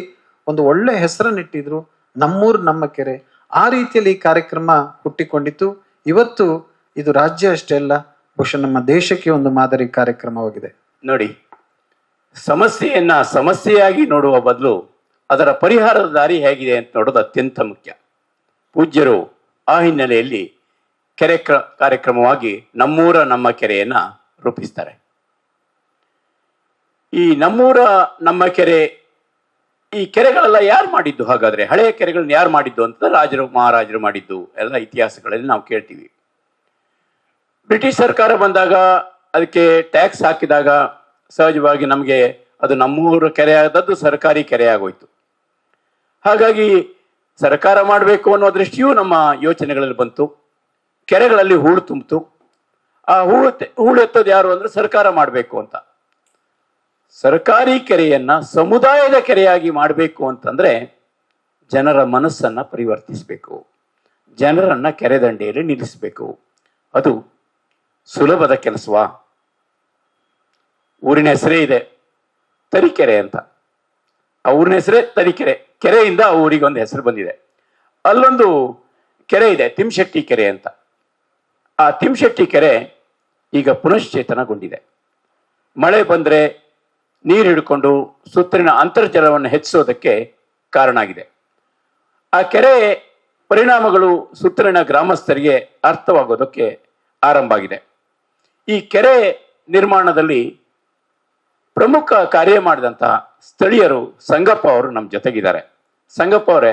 ಒಂದು ಒಳ್ಳೆ ಹೆಸರನ್ನಿಟ್ಟಿದ್ರು ನಮ್ಮೂರು ನಮ್ಮ ಕೆರೆ. ಆ ರೀತಿಯಲ್ಲಿ ಈ ಕಾರ್ಯಕ್ರಮ ಹುಟ್ಟಿಕೊಂಡಿತ್ತು. ಇವತ್ತು ಇದು ರಾಜ್ಯ ಅಷ್ಟೇ ಅಲ್ಲ, ಬಹುಶಃ ನಮ್ಮ ದೇಶಕ್ಕೆ ಒಂದು ಮಾದರಿ ಕಾರ್ಯಕ್ರಮವಾಗಿದೆ. ನೋಡಿ, ಸಮಸ್ಯೆಯನ್ನ ಸಮಸ್ಯೆಯಾಗಿ ನೋಡುವ ಬದಲು ಅದರ ಪರಿಹಾರದ ದಾರಿ ಹೇಗಿದೆ ಅಂತ ನೋಡೋದು ಅತ್ಯಂತ ಮುಖ್ಯ. ಪೂಜ್ಯರು ಆ ಹಿನ್ನೆಲೆಯಲ್ಲಿ ಕೆರೆ ಕ್ರ, ಕಾರ್ಯಕ್ರಮವಾಗಿ ನಮ್ಮೂರ ನಮ್ಮ ಕೆರೆಯನ್ನ ರೂಪಿಸ್ತಾರೆ. ಈ ನಮ್ಮೂರ ನಮ್ಮ ಕೆರೆ, ಈ ಕೆರೆಗಳೆಲ್ಲ ಯಾರು ಮಾಡಿದ್ದು? ಹಾಗಾದ್ರೆ ಹಳೆಯ ಕೆರೆಗಳನ್ನ ಯಾರು ಮಾಡಿದ್ದು ಅಂತ ರಾಜರು, ಮಹಾರಾಜರು ಮಾಡಿದ್ದು ಎಲ್ಲ ಇತಿಹಾಸಗಳಲ್ಲಿ ನಾವು ಕೇಳ್ತೀವಿ. ಬ್ರಿಟಿಷ್ ಸರ್ಕಾರ ಬಂದಾಗ ಅದಕ್ಕೆ ಟ್ಯಾಕ್ಸ್ ಹಾಕಿದಾಗ ಸಹಜವಾಗಿ ನಮಗೆ ಅದು ನಮ್ಮೂರ ಕೆರೆ ಆದದ್ದು ಸರ್ಕಾರಿ ಕೆರೆ ಆಗೋಯ್ತು. ಹಾಗಾಗಿ ಸರ್ಕಾರ ಮಾಡಬೇಕು ಅನ್ನೋ ದೃಷ್ಟಿಯೂ ನಮ್ಮ ಯೋಚನೆಗಳಲ್ಲಿ ಬಂತು. ಕೆರೆಗಳಲ್ಲಿ ಹೂಳು ತುಂಬಿತು. ಆ ಹೂಳು ಹೂಳು ಎತ್ತೋದು ಯಾರು ಅಂದ್ರೆ ಸರ್ಕಾರ ಮಾಡಬೇಕು ಅಂತ. ಸರ್ಕಾರಿ ಕೆರೆಯನ್ನ ಸಮುದಾಯದ ಕೆರೆಯಾಗಿ ಮಾಡಬೇಕು ಅಂತಂದ್ರೆ ಜನರ ಮನಸ್ಸನ್ನ ಪರಿವರ್ತಿಸಬೇಕು. ಜನರನ್ನ ಕೆರೆ ದಂಡೆಯಲ್ಲಿ ನಿಲ್ಲಿಸಬೇಕು. ಅದು ಸುಲಭದ ಕೆಲಸವಾ? ಊರಿನ ಹೆಸರೇ ಇದೆ, ತರಿಕೆರೆ ಅಂತ. ಆ ಊರಿನ ಹೆಸರೇ ತರಿಕೆರೆ. ಕೆರೆಯಿಂದ ಆ ಊರಿಗೆ ಒಂದು ಹೆಸರು ಬಂದಿದೆ. ಅಲ್ಲೊಂದು ಕೆರೆ ಇದೆ, ತಿಮ್ಶೆಟ್ಟಿ ಕೆರೆ ಅಂತ. ಆ ತಿಮ್ಶೆಟ್ಟಿ ಕೆರೆ ಈಗ ಪುನಶ್ಚೇತನಗೊಂಡಿದೆ. ಮಳೆ ಬಂದರೆ ನೀರು ಹಿಡ್ಕೊಂಡು ಸುತ್ತಲಿನ ಅಂತರ್ಜಲವನ್ನು ಹೆಚ್ಚಿಸೋದಕ್ಕೆ ಕಾರಣ ಆಗಿದೆ ಆ ಕೆರೆ ಪರಿಣಾಮಗಳು ಸುತ್ತಲಿನ ಗ್ರಾಮಸ್ಥರಿಗೆ ಅರ್ಥವಾಗೋದಕ್ಕೆ ಆರಂಭ ಆಗಿದೆ ಈ ಕೆರೆ ನಿರ್ಮಾಣದಲ್ಲಿ ಪ್ರಮುಖ ಕಾರ್ಯ ಮಾಡಿದಂತಹ ಸ್ಥಳೀಯರು ಸಂಗಪ್ಪ ಅವರು ನಮ್ಮ ಜೊತೆಗಿದ್ದಾರೆ. ಸಂಗಪ್ಪ ಅವರೇ,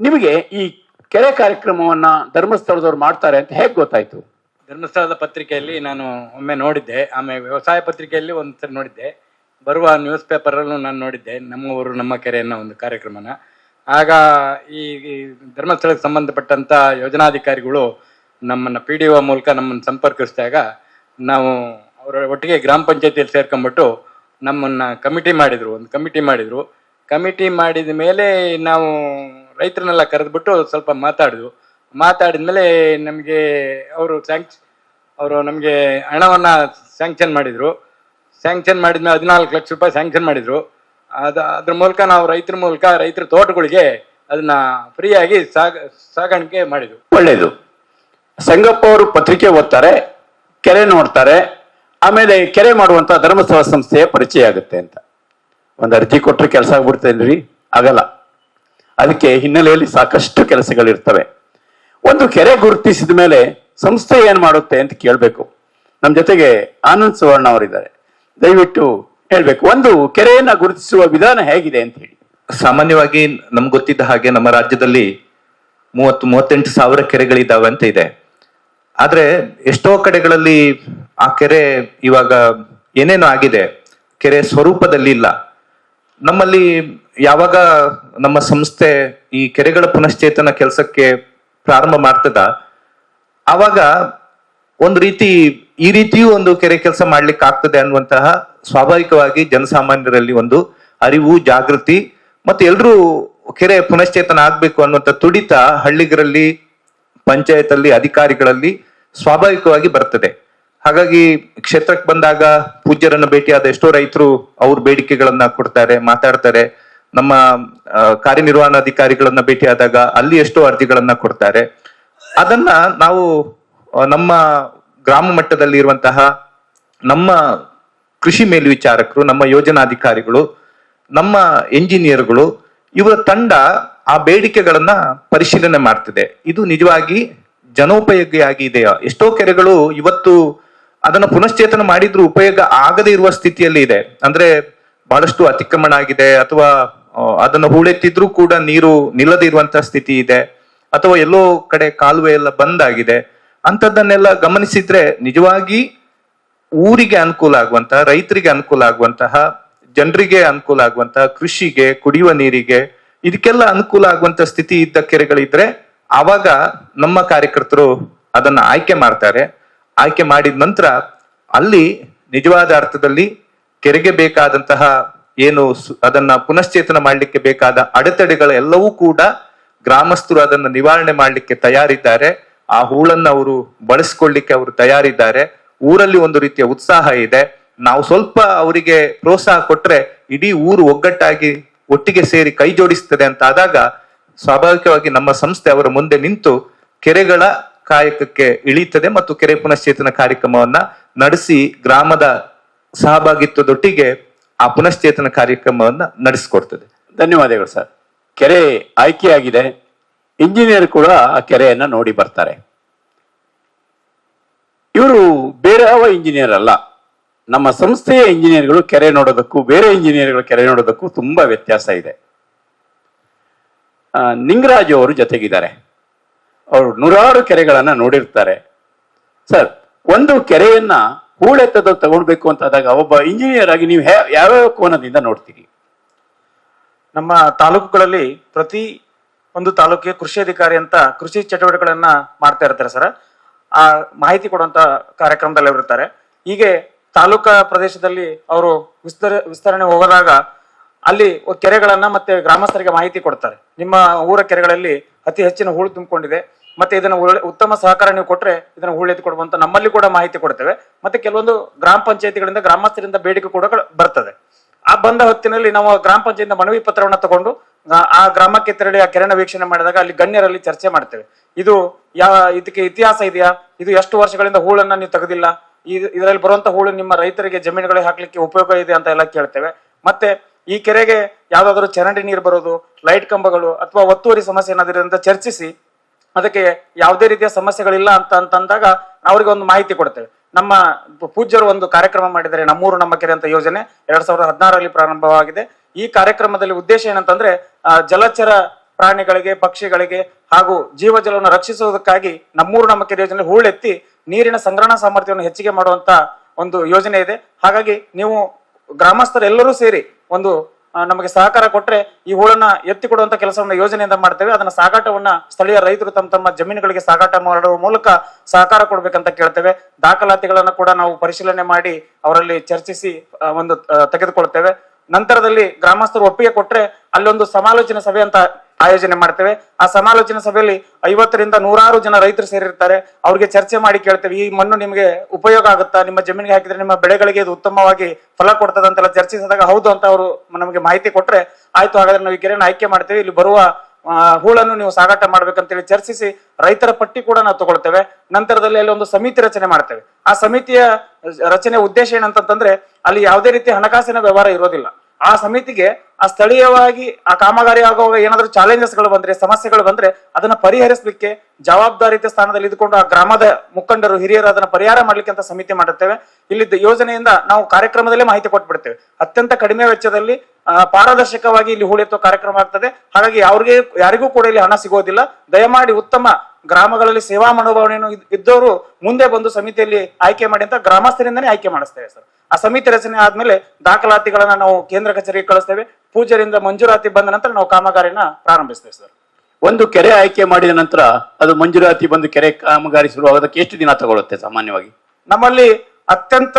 ನಿಮಗೆ ಈ ಕೆರೆ ಕಾರ್ಯಕ್ರಮವನ್ನ ಧರ್ಮಸ್ಥಳದವ್ರು ಮಾಡ್ತಾರೆ ಅಂತ ಹೇಗೆ ಗೊತ್ತಾಯ್ತು? ಧರ್ಮಸ್ಥಳದ ಪತ್ರಿಕೆಯಲ್ಲಿ ನಾನು ಒಮ್ಮೆ ನೋಡಿದ್ದೆ. ಆಮೇಲೆ ವ್ಯವಸಾಯ ಪತ್ರಿಕೆಯಲ್ಲಿ ಒಂದ್ಸರಿ ನೋಡಿದ್ದೆ. ಬರುವ ನ್ಯೂಸ್ ಪೇಪರಲ್ಲೂ ನಾನು ನೋಡಿದ್ದೆ. ನಮ್ಮ ಊರು, ನಮ್ಮ ಕೆರೆ ಅನ್ನೋ ಒಂದು ಕಾರ್ಯಕ್ರಮನ. ಆಗ ಈ ಧರ್ಮಸ್ಥಳಕ್ಕೆ ಸಂಬಂಧಪಟ್ಟಂತ ಯೋಜನಾಧಿಕಾರಿಗಳು ನಮ್ಮನ್ನ ಪಿ ಡಿ ಒ ಮೂಲಕ ನಮ್ಮನ್ನು ಸಂಪರ್ಕಿಸಿದಾಗ ನಾವು ಅವರ ಒಟ್ಟಿಗೆ ಗ್ರಾಮ ಪಂಚಾಯತಿಯಲ್ಲಿ ಸೇರ್ಕೊಂಡ್ಬಿಟ್ಟು ನಮ್ಮನ್ನ ಕಮಿಟಿ ಮಾಡಿದ್ರು. ಒಂದು ಕಮಿಟಿ ಮಾಡಿದ್ರು. ಕಮಿಟಿ ಮಾಡಿದ ಮೇಲೆ ನಾವು ರೈತರನ್ನೆಲ್ಲ ಕರೆದ್ಬಿಟ್ಟು ಸ್ವಲ್ಪ ಮಾತಾಡಿದ್ವು ಮಾತಾಡಿದ ಮೇಲೆ ನಮಗೆ ಅವರು ಸ್ಯಾಂಕ್ಷ ಅವರು ನಮಗೆ ಹಣವನ್ನ ಸ್ಯಾಂಕ್ಷನ್ ಮಾಡಿದ್ರು. ಸ್ಯಾಂಕ್ಷನ್ ಮಾಡಿದ್ಮೇಲೆ ಹದಿನಾಲ್ಕು ಲಕ್ಷ ರೂಪಾಯಿ ಸ್ಯಾಂಕ್ಷನ್ ಮಾಡಿದ್ರು. ಅದು, ಅದ್ರ ಮೂಲಕ ನಾವು ರೈತರ ಮೂಲಕ ರೈತರ ತೋಟಗಳಿಗೆ ಅದನ್ನ ಫ್ರೀಯಾಗಿ ಸಾಗ, ಸಾಗಾಣಿಕೆ ಮಾಡಿದ್ವು. ಒಳ್ಳೆಯದು ಸಂಗಪ್ಪ ಅವರು ಪತ್ರಿಕೆ ಓದ್ತಾರೆ, ಕೆರೆ ನೋಡ್ತಾರೆ, ಆಮೇಲೆ ಕೆರೆ ಮಾಡುವಂತ ಧರ್ಮಸ್ಥಳ ಸಂಸ್ಥೆಯ ಪರಿಚಯ ಆಗುತ್ತೆ ಅಂತ. ಒಂದು ಅರ್ಜಿ ಕೊಟ್ಟರೆ ಕೆಲಸ ಆಗ್ಬಿಡ್ತೇನ್ರಿ? ಆಗಲ್ಲ. ಅದಕ್ಕೆ ಹಿನ್ನೆಲೆಯಲ್ಲಿ ಸಾಕಷ್ಟು ಕೆಲಸಗಳಿರ್ತವೆ. ಒಂದು ಕೆರೆ ಗುರುತಿಸಿದ ಮೇಲೆ ಸಂಸ್ಥೆ ಏನ್ ಮಾಡುತ್ತೆ ಅಂತ ಕೇಳಬೇಕು. ನಮ್ಮ ಜೊತೆಗೆ ಆನಂದ್ ಸುವರ್ಣ ಅವರಿದ್ದಾರೆ. ದಯವಿಟ್ಟು ಹೇಳ್ಬೇಕು, ಒಂದು ಕೆರೆಯನ್ನ ಗುರುತಿಸುವ ವಿಧಾನ ಹೇಗಿದೆ ಅಂತ ಹೇಳಿ. ಸಾಮಾನ್ಯವಾಗಿ ನಮ್ಗೆ ಗೊತ್ತಿದ್ದ ಹಾಗೆ ನಮ್ಮ ರಾಜ್ಯದಲ್ಲಿ ಮೂವತ್ತು, ಮೂವತ್ತೆಂಟು ಸಾವಿರ ಕೆರೆಗಳಿದ್ದಾವೆ ಅಂತ ಇದೆ. ಆದ್ರೆ ಎಷ್ಟೋ ಕಡೆಗಳಲ್ಲಿ ಆ ಕೆರೆ ಇವಾಗ ಏನೇನೋ ಆಗಿದೆ. ಕೆರೆ ಸ್ವರೂಪದಲ್ಲಿ ಇಲ್ಲ. ನಮ್ಮಲ್ಲಿ ಯಾವಾಗ ನಮ್ಮ ಸಂಸ್ಥೆ ಈ ಕೆರೆಗಳ ಪುನಶ್ಚೇತನ ಕೆಲಸಕ್ಕೆ ಪ್ರಾರಂಭ ಮಾಡ್ತದ, ಆವಾಗ ಒಂದು ರೀತಿ ಈ ರೀತಿಯೂ ಒಂದು ಕೆರೆ ಕೆಲಸ ಮಾಡ್ಲಿಕ್ಕೆ ಆಗ್ತದೆ ಅನ್ನುವಂತಹ ಸ್ವಾಭಾವಿಕವಾಗಿ ಜನಸಾಮಾನ್ಯರಲ್ಲಿ ಒಂದು ಅರಿವು, ಜಾಗೃತಿ ಮತ್ತೆ ಎಲ್ಲರೂ ಕೆರೆ ಪುನಶ್ಚೇತನ ಆಗ್ಬೇಕು ಅನ್ನುವಂಥ ತುಡಿತ ಹಳ್ಳಿಗರಲ್ಲಿ ಪಂಚಾಯತ್ ಅಲ್ಲಿ ಅಧಿಕಾರಿಗಳಲ್ಲಿ ಸ್ವಾಭಾವಿಕವಾಗಿ ಬರ್ತದೆ. ಹಾಗಾಗಿ ಕ್ಷೇತ್ರಕ್ಕೆ ಬಂದಾಗ ಪೂಜ್ಯರನ್ನು ಭೇಟಿಯಾದ ಎಷ್ಟೋ ರೈತರು ಅವ್ರ ಬೇಡಿಕೆಗಳನ್ನ ಕೊಡ್ತಾರೆ, ಮಾತಾಡ್ತಾರೆ. ನಮ್ಮ ಕಾರ್ಯನಿರ್ವಹಣಾಧಿಕಾರಿಗಳನ್ನ ಭೇಟಿಯಾದಾಗ ಅಲ್ಲಿ ಎಷ್ಟೋ ಅರ್ಜಿಗಳನ್ನ ಕೊಡ್ತಾರೆ. ಅದನ್ನ ನಾವು ನಮ್ಮ ಗ್ರಾಮ ಮಟ್ಟದಲ್ಲಿ ಇರುವಂತಹ ನಮ್ಮ ಕೃಷಿ ಮೇಲ್ವಿಚಾರಕರು, ನಮ್ಮ ಯೋಜನಾಧಿಕಾರಿಗಳು, ನಮ್ಮ ಎಂಜಿನಿಯರ್ಗಳು, ಇವರ ತಂಡ ಆ ಬೇಡಿಕೆಗಳನ್ನ ಪರಿಶೀಲನೆ ಮಾಡ್ತಿದೆ. ಇದು ನಿಜವಾಗಿ ಜನೋಪಯೋಗಿಯಾಗಿ ಇದೆಯಾ? ಎಷ್ಟೋ ಕೆರೆಗಳು ಇವತ್ತು ಅದನ್ನ ಪುನಶ್ಚೇತನ ಮಾಡಿದ್ರೂ ಉಪಯೋಗ ಆಗದೇ ಇರುವ ಸ್ಥಿತಿಯಲ್ಲಿ ಇದೆ. ಅಂದ್ರೆ ಬಹಳಷ್ಟು ಅತಿಕ್ರಮಣ ಆಗಿದೆ ಅಥವಾ ಅದನ್ನು ಹೂಳೆತ್ತಿದ್ರೂ ಕೂಡ ನೀರು ನಿಲ್ಲದೇ ಇರುವಂತಹ ಸ್ಥಿತಿ ಇದೆ. ಅಥವಾ ಎಲ್ಲೋ ಕಡೆ ಕಾಲುವೆ ಎಲ್ಲ ಬಂದಾಗಿದೆ ಅಂಥದ್ದನ್ನೆಲ್ಲ ಗಮನಿಸಿದ್ರೆ ನಿಜವಾಗಿ ಊರಿಗೆ ಅನುಕೂಲ ಆಗುವಂತಹ, ರೈತರಿಗೆ ಅನುಕೂಲ ಆಗುವಂತಹ, ಜನರಿಗೆ ಅನುಕೂಲ ಆಗುವಂತಹ, ಕೃಷಿಗೆ, ಕುಡಿಯುವ ನೀರಿಗೆ, ಇದಕ್ಕೆಲ್ಲ ಅನುಕೂಲ ಆಗುವಂತ ಸ್ಥಿತಿ ಇದ್ದ ಕೆರೆಗಳಿದ್ರೆ ಆವಾಗ ನಮ್ಮ ಕಾರ್ಯಕರ್ತರು ಅದನ್ನ ಆಯ್ಕೆ ಮಾಡ್ತಾರೆ. ಆಯ್ಕೆ ಮಾಡಿದ ನಂತರ ಅಲ್ಲಿ ನಿಜವಾದ ಅರ್ಥದಲ್ಲಿ ಕೆರೆಗೆ ಬೇಕಾದಂತಹ ಏನು ಅದನ್ನ ಪುನಶ್ಚೇತನ ಮಾಡಲಿಕ್ಕೆ ಬೇಕಾದ ಅಡೆತಡೆಗಳೆಲ್ಲವೂ ಕೂಡ ಗ್ರಾಮಸ್ಥರು ಅದನ್ನು ನಿವಾರಣೆ ಮಾಡಲಿಕ್ಕೆ ತಯಾರಿದ್ದಾರೆ. ಆ ಹೂಳನ್ನು ಅವರು ಬಳಸ್ಕೊಳ್ಳಿಕ್ಕೆ ಅವರು ತಯಾರಿದ್ದಾರೆ. ಊರಲ್ಲಿ ಒಂದು ರೀತಿಯ ಉತ್ಸಾಹ ಇದೆ. ನಾವು ಸ್ವಲ್ಪ ಅವರಿಗೆ ಪ್ರೋತ್ಸಾಹ ಕೊಟ್ರೆ ಇಡೀ ಊರು ಒಗ್ಗಟ್ಟಾಗಿ ಒಟ್ಟಿಗೆ ಸೇರಿ ಕೈ ಜೋಡಿಸ್ತದೆ ಅಂತ ಆದಾಗ ಸ್ವಾಭಾವಿಕವಾಗಿ ನಮ್ಮ ಸಂಸ್ಥೆ ಅವರ ಮುಂದೆ ನಿಂತು ಕೆರೆಗಳ ಕಾಯಕಕ್ಕೆ ಇಳಿಯುತ್ತದೆ ಮತ್ತು ಕೆರೆ ಪುನಶ್ಚೇತನ ಕಾರ್ಯಕ್ರಮವನ್ನ ನಡೆಸಿ ಗ್ರಾಮದ ಸಹಭಾಗಿತ್ವದೊಟ್ಟಿಗೆ ಆ ಪುನಶ್ಚೇತನ ಕಾರ್ಯಕ್ರಮವನ್ನ ನಡೆಸಿಕೊಡ್ತದೆ. ಧನ್ಯವಾದಗಳು ಸರ್. ಕೆರೆ ಆಯ್ಕೆಯಾಗಿದೆ. ಇಂಜಿನಿಯರ್ ಕೂಡ ಆ ಕೆರೆಯನ್ನ ನೋಡಿ ಬರ್ತಾರೆ. ಇವರು ಬೇರೆ ಯಾವ ಇಂಜಿನಿಯರ್ ಅಲ್ಲ. ನಮ್ಮ ಸಂಸ್ಥೆಯ ಇಂಜಿನಿಯರ್ಗಳು ಕೆರೆ ನೋಡೋದಕ್ಕೂ, ಬೇರೆ ಇಂಜಿನಿಯರ್ಗಳು ಕೆರೆ ನೋಡೋದಕ್ಕೂ ತುಂಬಾ ವ್ಯತ್ಯಾಸ ಇದೆ. ನಿಂಗರಾಜ್ ಅವರು ಜೊತೆಗಿದ್ದಾರೆ. ಅವರು ನೂರಾರು ಕೆರೆಗಳನ್ನು ನೋಡಿರ್ತಾರೆ. ಸರ್, ಒಂದು ಕೆರೆಯನ್ನ ಹೂಳೆತ್ತದ ತಗೊಳ್ಬೇಕು ಅಂತ ಆದಾಗ ಒಬ್ಬ ಇಂಜಿನಿಯರ್ ಆಗಿ ನೀವು ಯಾವ್ಯಾವ ಕೋನದಿಂದ ನೋಡ್ತೀರಿ? ನಮ್ಮ ತಾಲೂಕುಗಳಲ್ಲಿ ಪ್ರತಿ ಒಂದು ತಾಲೂಕಿಗೆ ಕೃಷಿ ಅಧಿಕಾರಿ ಅಂತ ಕೃಷಿ ಚಟುವಟಿಕೆಗಳನ್ನ ಮಾಡ್ತಾ ಇರ್ತಾರೆ ಸರ್. ಆ ಮಾಹಿತಿ ಕೊಡುವಂತ ಕಾರ್ಯಕ್ರಮದಲ್ಲಿ ಅವರಿರ್ತಾರೆ ಹೀಗೆ ತಾಲೂಕಾ ಪ್ರದೇಶದಲ್ಲಿ ಅವರು ವಿಸ್ತರ, ವಿಸ್ತರಣೆ ಹೋಗದಾಗ ಅಲ್ಲಿ ಕೆರೆಗಳನ್ನ ಮತ್ತೆ ಗ್ರಾಮಸ್ಥರಿಗೆ ಮಾಹಿತಿ ಕೊಡ್ತಾರೆ. ನಿಮ್ಮ ಊರ ಕೆರೆಗಳಲ್ಲಿ ಅತಿ ಹೆಚ್ಚಿನ ಹೂಳು ತುಂಬಿಕೊಂಡಿದೆ. ಮತ್ತೆ ಇದನ್ನ ಉತ್ತಮ ಸಹಕಾರ ನೀವು ಕೊಟ್ರೆ ಇದನ್ನ ಎತ್ತಿ ಕೊಡುವಂತ ನಮ್ಮಲ್ಲಿ ಕೂಡ ಮಾಹಿತಿ ಕೊಡ್ತೇವೆ. ಮತ್ತೆ ಕೆಲವೊಂದು ಗ್ರಾಮ ಪಂಚಾಯತಿಗಳಿಂದ ಗ್ರಾಮಸ್ಥರಿಂದ ಬೇಡಿಕೆ ಕೂಡ ಬರ್ತದೆ. ಆ ಬಂದ ಹೊತ್ತಿನಲ್ಲಿ ನಾವು ಗ್ರಾಮ ಪಂಚಾಯತ್ ಮನವಿ ಪತ್ರವನ್ನು ತಗೊಂಡು, ಆ- ಗ್ರಾಮಕ್ಕೆ ತೆರಳಿ ಆ ಕೆರೆನ ವೀಕ್ಷಣೆ ಮಾಡಿದಾಗ ಅಲ್ಲಿ ಗಣ್ಯರಲ್ಲಿ ಚರ್ಚೆ ಮಾಡ್ತೇವೆ. ಇದು ಯಾ, ಇದಕ್ಕೆ ಇತಿಹಾಸ ಇದೆಯಾ? ಇದು ಎಷ್ಟು ವರ್ಷಗಳಿಂದ ಹೂಳನ್ನ ನೀವು ತೆಗೆದಿಲ್ಲ? ಇದ್- ಇದರಲ್ಲಿ ಬರುವಂತ ಹೂಳು ನಿಮ್ಮ ರೈತರಿಗೆ ಜಮೀನುಗಳಿಗೆ ಹಾಕ್ಲಿಕ್ಕೆ ಉಪಯೋಗ ಇದೆ ಅಂತ ಎಲ್ಲ ಕೇಳ್ತೇವೆ. ಮತ್ತೆ ಈ ಕೆರೆಗೆ ಯಾವ್ದಾದ್ರು ಚರಂಡಿ ನೀರು ಬರೋದು, ಲೈಟ್ ಕಂಬಗಳು ಅಥವಾ ಒತ್ತುವರಿ ಸಮಸ್ಯೆ ಏನಾದ್ರು ಅಂತ ಚರ್ಚಿಸಿ ಅದಕ್ಕೆ ಯಾವುದೇ ರೀತಿಯ ಸಮಸ್ಯೆಗಳಿಲ್ಲ ಅಂತ ಅಂತಂದಾಗ ಅವ್ರಿಗೆ ಒಂದು ಮಾಹಿತಿ ಕೊಡ್ತೇವೆ. ನಮ್ಮ ಪೂಜ್ಯರು ಒಂದು ಕಾರ್ಯಕ್ರಮ ಮಾಡಿದರೆ ನಮ್ಮೂರು ನಮ್ಮ ಕೆರೆ ಅಂತ ಯೋಜನೆ ಎರಡ್ ಸಾವಿರದ ಹದಿನಾರರಲ್ಲಿ ಪ್ರಾರಂಭವಾಗಿದೆ. ಈ ಕಾರ್ಯಕ್ರಮದಲ್ಲಿ ಉದ್ದೇಶ ಏನಂತಂದ್ರೆ ಜಲಚರ ಪ್ರಾಣಿಗಳಿಗೆ, ಪಕ್ಷಿಗಳಿಗೆ ಹಾಗೂ ಜೀವಜಲವನ್ನು ರಕ್ಷಿಸುವುದಕ್ಕಾಗಿ ನಮ್ಮೂರು ನಮ್ಮ ಕೆರೆ ಯೋಜನೆ ಹೂಳೆತ್ತಿ ನೀರಿನ ಸಂಗ್ರಹಣಾ ಸಾಮರ್ಥ್ಯವನ್ನು ಹೆಚ್ಚಿಗೆ ಮಾಡುವಂತ ಒಂದು ಯೋಜನೆ ಇದೆ. ಹಾಗಾಗಿ ನೀವು ಗ್ರಾಮಸ್ಥರೆಲ್ಲರೂ ಸೇರಿ ಒಂದು ನಮಗೆ ಸಹಕಾರ ಕೊಟ್ರೆ ಈ ಹೂಳನ್ನ ಎತ್ತಿ ಕೊಡುವಂತ ಕೆಲಸವನ್ನು ಯೋಜನೆಯಿಂದ ಮಾಡ್ತೇವೆ. ಅದನ್ನ ಸಾಗಾಟವನ್ನ ಸ್ಥಳೀಯ ರೈತರು ತಮ್ಮ ತಮ್ಮ ಜಮೀನುಗಳಿಗೆ ಸಾಗಾಟ ಮಾಡುವ ಮೂಲಕ ಸಹಕಾರ ಕೊಡ್ಬೇಕಂತ ಕೇಳ್ತೇವೆ. ದಾಖಲಾತಿಗಳನ್ನ ಕೂಡ ನಾವು ಪರಿಶೀಲನೆ ಮಾಡಿ ಅವರಲ್ಲಿ ಚರ್ಚಿಸಿ ಒಂದು ತೆಗೆದುಕೊಳ್ತೇವೆ. ನಂತರದಲ್ಲಿ ಗ್ರಾಮಸ್ಥರು ಒಪ್ಪಿಗೆ ಕೊಟ್ರೆ ಅಲ್ಲೊಂದು ಸಮಾಲೋಚನೆ ಸಭೆ ಅಂತ ಆಯೋಜನೆ ಮಾಡ್ತೇವೆ. ಆ ಸಮಾಲೋಚನಾ ಸಭೆಯಲ್ಲಿ ಐವತ್ತರಿಂದ ನೂರಾರು ಜನ ರೈತರು ಸೇರಿರ್ತಾರೆ. ಅವ್ರಿಗೆ ಚರ್ಚೆ ಮಾಡಿ ಕೇಳ್ತೇವೆ. ಈ ಮಣ್ಣು ನಿಮಗೆ ಉಪಯೋಗ ಆಗುತ್ತಾ? ನಿಮ್ಮ ಜಮೀನಿಗೆ ಹಾಕಿದ್ರೆ ನಿಮ್ಮ ಬೆಳೆಗಳಿಗೆ ಇದು ಉತ್ತಮವಾಗಿ ಫಲ ಕೊಡ್ತದಂತೆಲ್ಲ ಚರ್ಚಿಸಿದಾಗ ಹೌದು ಅಂತ ಅವರು ನಮಗೆ ಮಾಹಿತಿ ಕೊಟ್ರೆ ಆಯ್ತು. ಹಾಗಾದ್ರೆ ನಾವು ಈ ಕೆರೆಯನ್ನು ಆಯ್ಕೆ ಮಾಡ್ತೇವೆ. ಇಲ್ಲಿ ಬರುವ ಹೂಳನ್ನು ನೀವು ಸಾಗಾಟ ಮಾಡ್ಬೇಕಂತೇಳಿ ಚರ್ಚಿಸಿ ರೈತರ ಪಟ್ಟಿ ಕೂಡ ನಾವು ತಗೊಳ್ತೇವೆ. ನಂತರದಲ್ಲಿ ಅಲ್ಲಿ ಒಂದು ಸಮಿತಿ ರಚನೆ ಮಾಡ್ತೇವೆ. ಆ ಸಮಿತಿಯ ರಚನೆ ಉದ್ದೇಶ ಏನಂತಂದ್ರೆ ಅಲ್ಲಿ ಯಾವುದೇ ರೀತಿ ಹಣಕಾಸಿನ ವ್ಯವಹಾರ ಇರೋದಿಲ್ಲ. ಆ ಸಮಿತಿಗೆ ಆ ಸ್ಥಳೀಯವಾಗಿ ಆ ಕಾಮಗಾರಿ ಆಗುವಾಗ ಏನಾದ್ರೂ ಚಾಲೆಂಜಸ್ಗಳು ಬಂದ್ರೆ, ಸಮಸ್ಯೆಗಳು ಬಂದ್ರೆ ಅದನ್ನ ಪರಿಹರಿಸಲಿಕ್ಕೆ ಜವಾಬ್ದಾರಿತ ಸ್ಥಾನದಲ್ಲಿ ಇದ್ಕೊಂಡು ಆ ಗ್ರಾಮದ ಮುಖಂಡರು, ಹಿರಿಯರು ಅದನ್ನ ಪರಿಹಾರ ಮಾಡ್ಲಿಕ್ಕೆ ಅಂತ ಸಮಿತಿ ಮಾಡುತ್ತೇವೆ ಇಲ್ಲಿ ಯೋಜನೆಯಿಂದ ನಾವು ಕಾರ್ಯಕ್ರಮದಲ್ಲೇ ಮಾಹಿತಿ ಕೊಟ್ಬಿಡ್ತೇವೆ. ಅತ್ಯಂತ ಕಡಿಮೆ ವೆಚ್ಚದಲ್ಲಿ ಪಾರದರ್ಶಕವಾಗಿ ಇಲ್ಲಿ ಹೂಳೆತ್ತುವ ಕಾರ್ಯಕ್ರಮ ಆಗ್ತದೆ. ಹಾಗಾಗಿ ಅವ್ರಿಗೆ ಯಾರಿಗೂ ಕೂಡ ಇಲ್ಲಿ ಹಣ ಸಿಗೋದಿಲ್ಲ. ದಯಮಾಡಿ ಉತ್ತಮ ಗ್ರಾಮಗಳಲ್ಲಿ ಸೇವಾ ಮನೋಭಾವನೆಯನ್ನು ಇದ್- ಇದ್ದವರು ಮುಂದೆ ಬಂದು ಸಮಿತಿಯಲ್ಲಿ ಆಯ್ಕೆ ಮಾಡಿ ಅಂತ ಗ್ರಾಮಸ್ಥರಿಂದನೇ ಆಯ್ಕೆ ಮಾಡಿಸ್ತೇವೆ ಸರ್. ಆ ಸಮಿತಿ ರಚನೆ ಆದ್ಮೇಲೆ ದಾಖಲಾತಿಗಳನ್ನ ನಾವು ಕೇಂದ್ರ ಕಚೇರಿಗೆ ಕಳಿಸ್ತೇವೆ. ಪೂಜರಿಂದ ಮಂಜೂರಾತಿ ಬಂದ ನಂತರ ನಾವು ಕಾಮಗಾರಿನ ಪ್ರಾರಂಭಿಸ್ತೇವೆ ಸರ್. ಒಂದು ಕೆರೆ ಆಯ್ಕೆ ಮಾಡಿದ ನಂತರ ಅದು ಮಂಜೂರಾತಿ ಬಂದು ಕೆರೆ ಕಾಮಗಾರಿ ಶುರುವಾಗೋದಕ್ಕೆ ಎಷ್ಟು ದಿನ ತಗೊಳುತ್ತೆ ಸಾಮಾನ್ಯವಾಗಿ? ನಮ್ಮಲ್ಲಿ ಅತ್ಯಂತ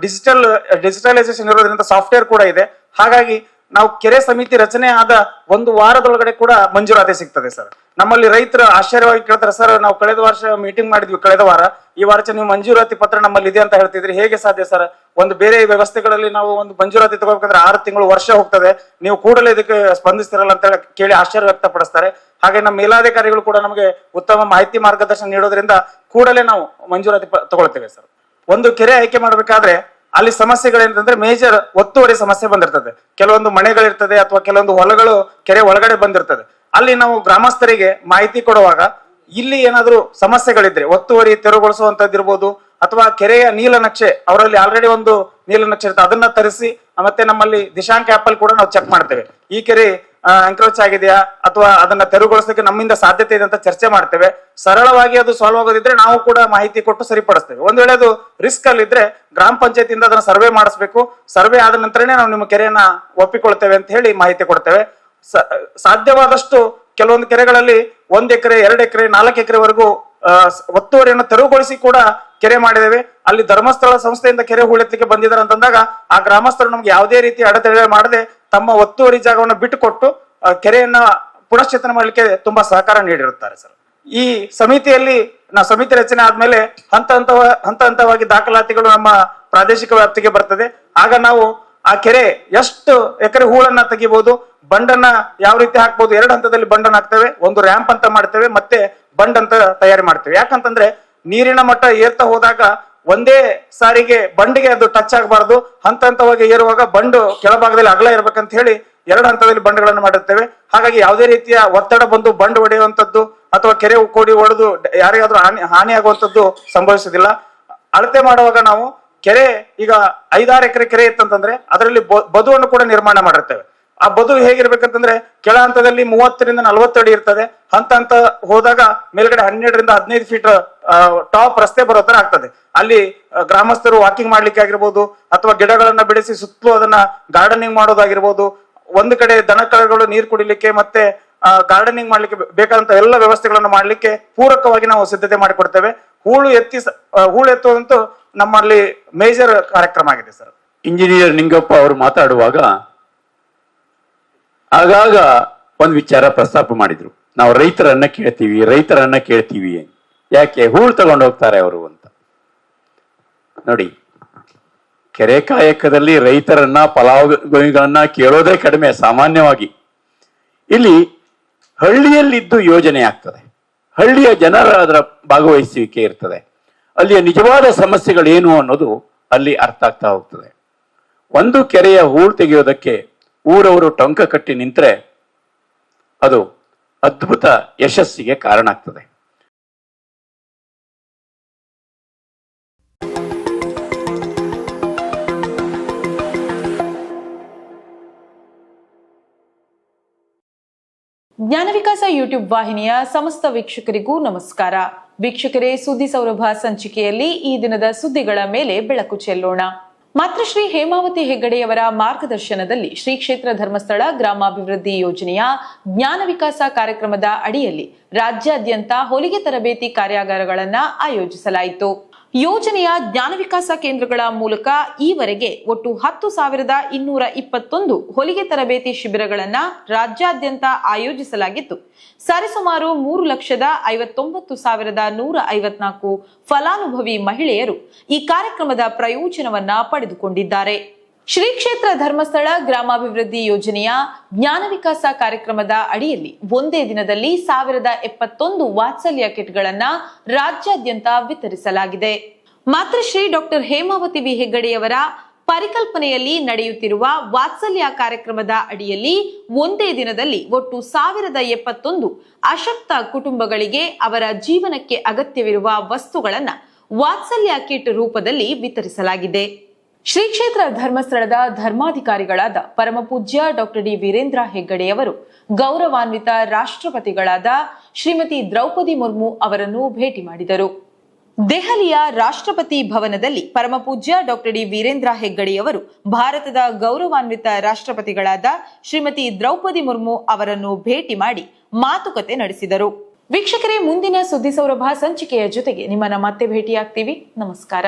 ಡಿಜಿಟಲ್ ಡಿಜಿಟಲೈಸೇಷನ್ ಇರೋದ್ರಿಂದ ಸಾಫ್ಟ್ವೇರ್ ಕೂಡ ಇದೆ. ಹಾಗಾಗಿ ನಾವು ಕೆರೆ ಸಮಿತಿ ರಚನೆ ಆದ ಒಂದು ವಾರದೊಳಗಡೆ ಕೂಡ ಮಂಜೂರಾತಿ ಸಿಗ್ತದೆ ಸರ್. ನಮ್ಮಲ್ಲಿ ರೈತರು ಆಶ್ಚರ್ಯವಾಗಿ ಕೇಳ್ತಾರೆ, ಸರ್, ನಾವು ಕಳೆದ ವರ್ಷ ಮೀಟಿಂಗ್ ಮಾಡಿದ್ವಿ, ಕಳೆದ ವಾರ. ಈ ವರ್ಷ ನೀವು ಮಂಜೂರಾತಿ ಪತ್ರ ನಮ್ಮಲ್ಲಿ ಇದೆ ಅಂತ ಹೇಳ್ತಿದ್ರಿ. ಹೇಗೆ ಸಾಧ್ಯ ಸರ್? ಒಂದು ಬೇರೆ ವ್ಯವಸ್ಥೆಗಳಲ್ಲಿ ನಾವು ಒಂದು ಮಂಜೂರಾತಿ ತಗೋಬೇಕಂದ್ರೆ ಆರು ತಿಂಗಳು ವರ್ಷ ಹೋಗ್ತದೆ. ನೀವು ಕೂಡಲೇ ಇದಕ್ಕೆ ಸ್ಪಂದಿಸ್ತಿರಲ್ಲ ಅಂತ ಕೇಳಿ ಆಶ್ಚರ್ಯ ವ್ಯಕ್ತಪಡಿಸ್ತಾರೆ. ಹಾಗೆ ನಮ್ಮ ಮೇಲಾಧಿಕಾರಿಗಳು ಕೂಡ ನಮಗೆ ಉತ್ತಮ ಮಾಹಿತಿ ಮಾರ್ಗದರ್ಶನ ನೀಡೋದ್ರಿಂದ ಕೂಡಲೇ ನಾವು ಮಂಜೂರಾತಿ ತಗೊಳ್ತೇವೆ ಸರ್. ಒಂದು ಕೆರೆ ಆಯ್ಕೆ ಮಾಡಬೇಕಾದ್ರೆ ಅಲ್ಲಿ ಸಮಸ್ಯೆಗಳೇನಂತಂದ್ರೆ ಮೇಜರ್ ಒತ್ತುವರಿ ಸಮಸ್ಯೆ ಬಂದಿರ್ತದೆ. ಕೆಲವೊಂದು ಮನೆಗಳಿರ್ತದೆ ಅಥವಾ ಕೆಲವೊಂದು ಹೊಲಗಳು ಕೆರೆ ಒಳಗಡೆ ಬಂದಿರ್ತದೆ. ಅಲ್ಲಿ ನಾವು ಗ್ರಾಮಸ್ಥರಿಗೆ ಮಾಹಿತಿ ಕೊಡುವಾಗ ಇಲ್ಲಿ ಏನಾದರೂ ಸಮಸ್ಯೆಗಳಿದ್ರೆ, ಒತ್ತುವರಿ ತೆರವುಗೊಳಿಸುವಂತದ್ದಿರ್ಬೋದು ಅಥವಾ ಕೆರೆಯ ನೀಲನಕ್ಷೆ, ಅವರಲ್ಲಿ ಆಲ್ರೆಡಿ ಒಂದು ನೀಲನಕ್ಷೆ ಇರುತ್ತೆ, ಅದನ್ನ ತರಿಸಿ ಮತ್ತೆ ನಮ್ಮಲ್ಲಿ ದಿಶಾಂಕ್ ಆಪ್ ಅಲ್ಲಿ ಕೂಡ ನಾವು ಚೆಕ್ ಮಾಡ್ತೇವೆ. ಈ ಕೆರೆ ಎಂಕ್ರೋಚ್ ಆಗಿದೆಯಾ ಅಥವಾ ಅದನ್ನ ತೆರವುಗೊಳಿಸಲಿಕ್ಕೆ ನಮ್ಮಿಂದ ಸಾಧ್ಯತೆ ಇದೆ ಅಂತ ಚರ್ಚೆ ಮಾಡ್ತೇವೆ. ಸರಳವಾಗಿ ಅದು ಸಾಲ್ವ್ ಆಗೋದಿದ್ರೆ ನಾವು ಕೂಡ ಮಾಹಿತಿ ಕೊಟ್ಟು ಸರಿಪಡಿಸ್ತೇವೆ. ಒಂದ್ ವೇಳೆ ಅದು ರಿಸ್ಕ್ ಅಲ್ಲಿ ಇದ್ರೆ ಗ್ರಾಮ ಪಂಚಾಯತಿಯಿಂದ ಅದನ್ನ ಸರ್ವೆ ಮಾಡಿಸ್ಬೇಕು. ಸರ್ವೆ ಆದ ನಂತರನೇ ನಾವು ನಿಮ್ಮ ಕೆರೆಯನ್ನ ಒಪ್ಪಿಕೊಳ್ತೇವೆ ಅಂತ ಹೇಳಿ ಮಾಹಿತಿ ಕೊಡ್ತೇವೆ. ಸಾಧ್ಯವಾದಷ್ಟು ಕೆಲವೊಂದು ಕೆರೆಗಳಲ್ಲಿ ಒಂದ್ ಎಕರೆ, ಎರಡು ಎಕರೆ, ನಾಲ್ಕು ಎಕರೆವರೆಗೂ ಒತ್ತುವರಿಯನ್ನು ತೆರವುಗೊಳಿಸಿ ಕೂಡ ಕೆರೆ ಮಾಡಿದ್ದೇವೆ. ಅಲ್ಲಿ ಧರ್ಮಸ್ಥಳ ಸಂಸ್ಥೆಯಿಂದ ಕೆರೆ ಹೂಳೆತ್ತಲಿಕ್ಕೆ ಬಂದಿದ್ದಾರೆ ಅಂತಂದಾಗ ಆ ಗ್ರಾಮಸ್ಥರು ನಮ್ಗೆ ಯಾವುದೇ ರೀತಿ ಅಡೆತಡೆ ಮಾಡದೆ ತಮ್ಮ ಒತ್ತುವರಿ ಜಾಗವನ್ನು ಬಿಟ್ಟುಕೊಟ್ಟು ಕೆರೆಯನ್ನ ಪುನಶ್ಚೇತನ ಮಾಡಲಿಕ್ಕೆ ತುಂಬಾ ಸಹಕಾರ ನೀಡಿರುತ್ತಾರೆ ಸರ್. ಈ ಸಮಿತಿಯಲ್ಲಿ, ನಾ ಸಮಿತಿ ರಚನೆ ಆದ್ಮೇಲೆ ಹಂತ ಹಂತ ಹಂತ ಹಂತವಾಗಿ ದಾಖಲಾತಿಗಳು ನಮ್ಮ ಪ್ರಾದೇಶಿಕ ವ್ಯಾಪ್ತಿಗೆ ಬರ್ತದೆ. ಆಗ ನಾವು ಆ ಕೆರೆ ಎಷ್ಟು ಎಕರೆ ಹೂಳನ್ನ ತೆಗಿಬಹುದು ಬಂಡನ್ನ ಯಾವ ರೀತಿ ಹಾಕ್ಬಹುದು ಎರಡು ಹಂತದಲ್ಲಿ ಬಂಡನ್ನ ಹಾಕ್ತೇವೆ, ಒಂದು ರ್ಯಾಂಪ್ ಅಂತ ಮಾಡ್ತೇವೆ, ಮತ್ತೆ ಬಂಡ್ ಅಂತ ತಯಾರಿ ಮಾಡ್ತೇವೆ. ಯಾಕಂತಂದ್ರೆ ನೀರಿನ ಮಟ್ಟ ಏರ್ತಾ ಹೋದಾಗ ಒಂದೇ ಸಾರಿಗೆ ಬಂಡಿಗೆ ಅದು ಟಚ್ ಆಗಬಾರ್ದು. ಹಂತ ಹಂತವಾಗಿ ಏರುವಾಗ ಬಂಡು ಕೆಳಭಾಗದಲ್ಲಿ ಅಗಲ ಇರ್ಬೇಕಂತ ಹೇಳಿ ಎರಡು ಹಂತದಲ್ಲಿ ಬಂಡುಗಳನ್ನು ಮಾಡಿರ್ತೇವೆ. ಹಾಗಾಗಿ ಯಾವುದೇ ರೀತಿಯ ಒತ್ತಡ ಬಂದು ಬಂಡ್ ಹೊಡೆಯುವಂಥದ್ದು ಅಥವಾ ಕೆರೆ ಕೋಡಿ ಒಡೆದು ಯಾರಿಗಾದ್ರೂ ಹಾನಿ, ಹಾನಿಯಾಗುವಂಥದ್ದು ಸಂಭವಿಸೋದಿಲ್ಲ ಅಳತೆ ಮಾಡುವಾಗ ನಾವು ಕೆರೆ ಈಗ ಐದಾರು ಎಕರೆ ಕೆರೆ ಇತ್ತಂತಂದ್ರೆ ಅದರಲ್ಲಿ ಬದುವನ್ನು ಕೂಡ ನಿರ್ಮಾಣ ಮಾಡಿರ್ತೇವೆ. ಆ ಬದು ಹೇಗಿರ್ಬೇಕಂತಂದ್ರೆ ಕೆಳ ಹಂತದಲ್ಲಿ ಮೂವತ್ತರಿಂದ ನಲವತ್ತು ಅಡಿ ಇರ್ತದೆ. ಹಂತ ಹಂತ ಹೋದಾಗ ಮೇಲ್ಗಡೆ ಹನ್ನೆರಡರಿಂದ ಹದಿನೈದು ಫೀಟ್ ಟಾಪ್ ರಸ್ತೆ ಬರೋ ತರ ಆಗ್ತದೆ. ಅಲ್ಲಿ ಗ್ರಾಮಸ್ಥರು ವಾಕಿಂಗ್ ಮಾಡ್ಲಿಕ್ಕೆ ಆಗಿರ್ಬೋದು, ಅಥವಾ ಗಿಡಗಳನ್ನ ಬೆಳೆಸಿ ಸುತ್ತಲೂ ಅದನ್ನ ಗಾರ್ಡನಿಂಗ್ ಮಾಡೋದಾಗಿರ್ಬೋದು, ಒಂದು ಕಡೆ ದನ ಕರುಗಳು ನೀರು ಕುಡಿಲಿಕ್ಕೆ ಮತ್ತೆ ಗಾರ್ಡನಿಂಗ್ ಮಾಡ್ಲಿಕ್ಕೆ ಬೇಕಾದಂತ ಎಲ್ಲ ವ್ಯವಸ್ಥೆಗಳನ್ನು ಮಾಡ್ಲಿಕ್ಕೆ ಪೂರಕವಾಗಿ ನಾವು ಸಿದ್ಧತೆ ಮಾಡಿಕೊಡ್ತೇವೆ. ಹೂಳು ಎತ್ತಿ ಹೂಳು ಎತ್ತುವಂತೂ ನಮ್ಮಲ್ಲಿ ಮೇಜರ್ ಕಾರ್ಯಕ್ರಮ ಆಗಿದೆ ಸರ್. ಇಂಜಿನಿಯರ್ ನಿಂಗಪ್ಪ ಅವರು ಮಾತಾಡುವಾಗ ಆಗಾಗ ಒಂದು ವಿಚಾರ ಪ್ರಸ್ತಾಪ ಮಾಡಿದ್ರು. ನಾವು ರೈತರನ್ನ ಕೇಳ್ತೀವಿ ರೈತರನ್ನ ಕೇಳ್ತೀವಿ ಯಾಕೆ ಹೂಳು ತಗೊಂಡು ಹೋಗ್ತಾರೆ ಅವರು ಅಂತ. ನೋಡಿ, ಕೆರೆ ಕಾಯಕದಲ್ಲಿ ರೈತರನ್ನ ಫಲಾನುಭವಿಗಳನ್ನ ಕೇಳೋದೇ ಕಡಿಮೆ ಸಾಮಾನ್ಯವಾಗಿ. ಇಲ್ಲಿ ಹಳ್ಳಿಯಲ್ಲಿದ್ದು ಯೋಜನೆ ಆಗ್ತದೆ. ಹಳ್ಳಿಯ ಜನರ ಅದರ ಭಾಗವಹಿಸುವಿಕೆ ಇರ್ತದೆ. ಅಲ್ಲಿಯ ನಿಜವಾದ ಸಮಸ್ಯೆಗಳೇನು ಅನ್ನೋದು ಅಲ್ಲಿ ಅರ್ಥ ಆಗ್ತಾ ಹೋಗ್ತದೆ. ಒಂದು ಕೆರೆಯ ಹೂಳು ತೆಗೆಯೋದಕ್ಕೆ ಊರವರು ಟೊಂಕ ಕಟ್ಟಿ ನಿಂತರೆ ಅದು ಅದ್ಭುತ ಯಶಸ್ಸಿಗೆ ಕಾರಣ ಆಗ್ತದೆ. ಜ್ಞಾನ ವಿಕಾಸ ಯೂಟ್ಯೂಬ್ ವಾಹಿನಿಯ ಸಮಸ್ತ ವೀಕ್ಷಕರಿಗೂ ನಮಸ್ಕಾರ. ವೀಕ್ಷಕರೇ, ಸುದ್ದಿ ಸೌರಭ ಸಂಚಿಕೆಯಲ್ಲಿ ಈ ದಿನದ ಸುದ್ದಿಗಳ ಮೇಲೆ ಬೆಳಕು ಚೆಲ್ಲೋಣ. ಮಾತೃಶ್ರೀ ಹೇಮಾವತಿ ಹೆಗ್ಗಡೆಯವರ ಮಾರ್ಗದರ್ಶನದಲ್ಲಿ ಶ್ರೀ ಕ್ಷೇತ್ರ ಧರ್ಮಸ್ಥಳ ಗ್ರಾಮಾಭಿವೃದ್ಧಿ ಯೋಜನೆಯ ಜ್ಞಾನ ವಿಕಾಸ ಕಾರ್ಯಕ್ರಮದ ಅಡಿಯಲ್ಲಿ ರಾಜ್ಯಾದ್ಯಂತ ಹೊಲಿಗೆ ತರಬೇತಿ ಕಾರ್ಯಾಗಾರಗಳನ್ನು ಆಯೋಜಿಸಲಾಯಿತು. ಯೋಜನೆಯ ಜ್ಞಾನ ವಿಕಾಸ ಕೇಂದ್ರಗಳ ಮೂಲಕ ಈವರೆಗೆ ಒಟ್ಟು ಹತ್ತು ಸಾವಿರದ ಇನ್ನೂರ ಇಪ್ಪತ್ತೊಂದು ಹೊಲಿಗೆ ತರಬೇತಿ ಶಿಬಿರಗಳನ್ನು ರಾಜ್ಯಾದ್ಯಂತ ಆಯೋಜಿಸಲಾಗಿತ್ತು. ಸರಿಸುಮಾರು ಮೂರು ಲಕ್ಷದ ಐವತ್ತೊಂಬತ್ತು ಸಾವಿರದ ನೂರ ಐವತ್ನಾಲ್ಕು ಫಲಾನುಭವಿ ಮಹಿಳೆಯರು ಈ ಕಾರ್ಯಕ್ರಮದ ಪ್ರಯೋಜನವನ್ನ ಪಡೆದುಕೊಂಡಿದ್ದಾರೆ. ಶ್ರೀ ಕ್ಷೇತ್ರ ಧರ್ಮಸ್ಥಳ ಗ್ರಾಮಾಭಿವೃದ್ಧಿ ಯೋಜನೆಯ ಜ್ಞಾನ ವಿಕಾಸ ಕಾರ್ಯಕ್ರಮದ ಅಡಿಯಲ್ಲಿ ಒಂದೇ ದಿನದಲ್ಲಿ ಸಾವಿರದ ಎಪ್ಪತ್ತೊಂದು ವಾತ್ಸಲ್ಯ ಕಿಟ್ಗಳನ್ನ ರಾಜ್ಯಾದ್ಯಂತ ವಿತರಿಸಲಾಗಿದೆ. ಮಾತೃಶ್ರೀ ಡಾಕ್ಟರ್ ಹೇಮಾವತಿ ವಿ. ಹೆಗ್ಗಡೆಯವರ ಪರಿಕಲ್ಪನೆಯಲ್ಲಿ ನಡೆಯುತ್ತಿರುವ ವಾತ್ಸಲ್ಯ ಕಾರ್ಯಕ್ರಮದ ಅಡಿಯಲ್ಲಿ ಒಂದೇ ದಿನದಲ್ಲಿ ಒಟ್ಟು ಸಾವಿರದ ಎಪ್ಪತ್ತೊಂದು ಅಶಕ್ತ ಕುಟುಂಬಗಳಿಗೆ ಅವರ ಜೀವನಕ್ಕೆ ಅಗತ್ಯವಿರುವ ವಸ್ತುಗಳನ್ನು ವಾತ್ಸಲ್ಯ ಕಿಟ್ ರೂಪದಲ್ಲಿ ವಿತರಿಸಲಾಗಿದೆ. ಶ್ರೀ ಕ್ಷೇತ್ರ ಧರ್ಮಸ್ಥಳದ ಧರ್ಮಾಧಿಕಾರಿಗಳಾದ ಪರಮಪೂಜ್ಯ ಡಾಕ್ಟರ್ ಡಿ ವೀರೇಂದ್ರ ಹೆಗ್ಗಡೆಯವರು ಗೌರವಾನ್ವಿತ ರಾಷ್ಟ್ರಪತಿಗಳಾದ ಶ್ರೀಮತಿ ದ್ರೌಪದಿ ಮುರ್ಮು ಅವರನ್ನು ಭೇಟಿ ಮಾಡಿದರು. ದೆಹಲಿಯ ರಾಷ್ಟ್ರಪತಿ ಭವನದಲ್ಲಿ ಪರಮಪೂಜ್ಯ ಡಾಕ್ಟರ್ ಡಿ ವೀರೇಂದ್ರ ಹೆಗ್ಗಡೆಯವರು ಭಾರತದ ಗೌರವಾನ್ವಿತ ರಾಷ್ಟ್ರಪತಿಗಳಾದ ಶ್ರೀಮತಿ ದ್ರೌಪದಿ ಮುರ್ಮು ಅವರನ್ನು ಭೇಟಿ ಮಾಡಿ ಮಾತುಕತೆ ನಡೆಸಿದರು. ವೀಕ್ಷಕರೇ, ಮುಂದಿನ ಸುದ್ದಿ ಸೌರಭ ಸಂಚಿಕೆಯ ಜೊತೆಗೆ ನಿಮ್ಮನ್ನ ಮತ್ತೆ ಭೇಟಿಯಾಗ್ತೀವಿ. ನಮಸ್ಕಾರ.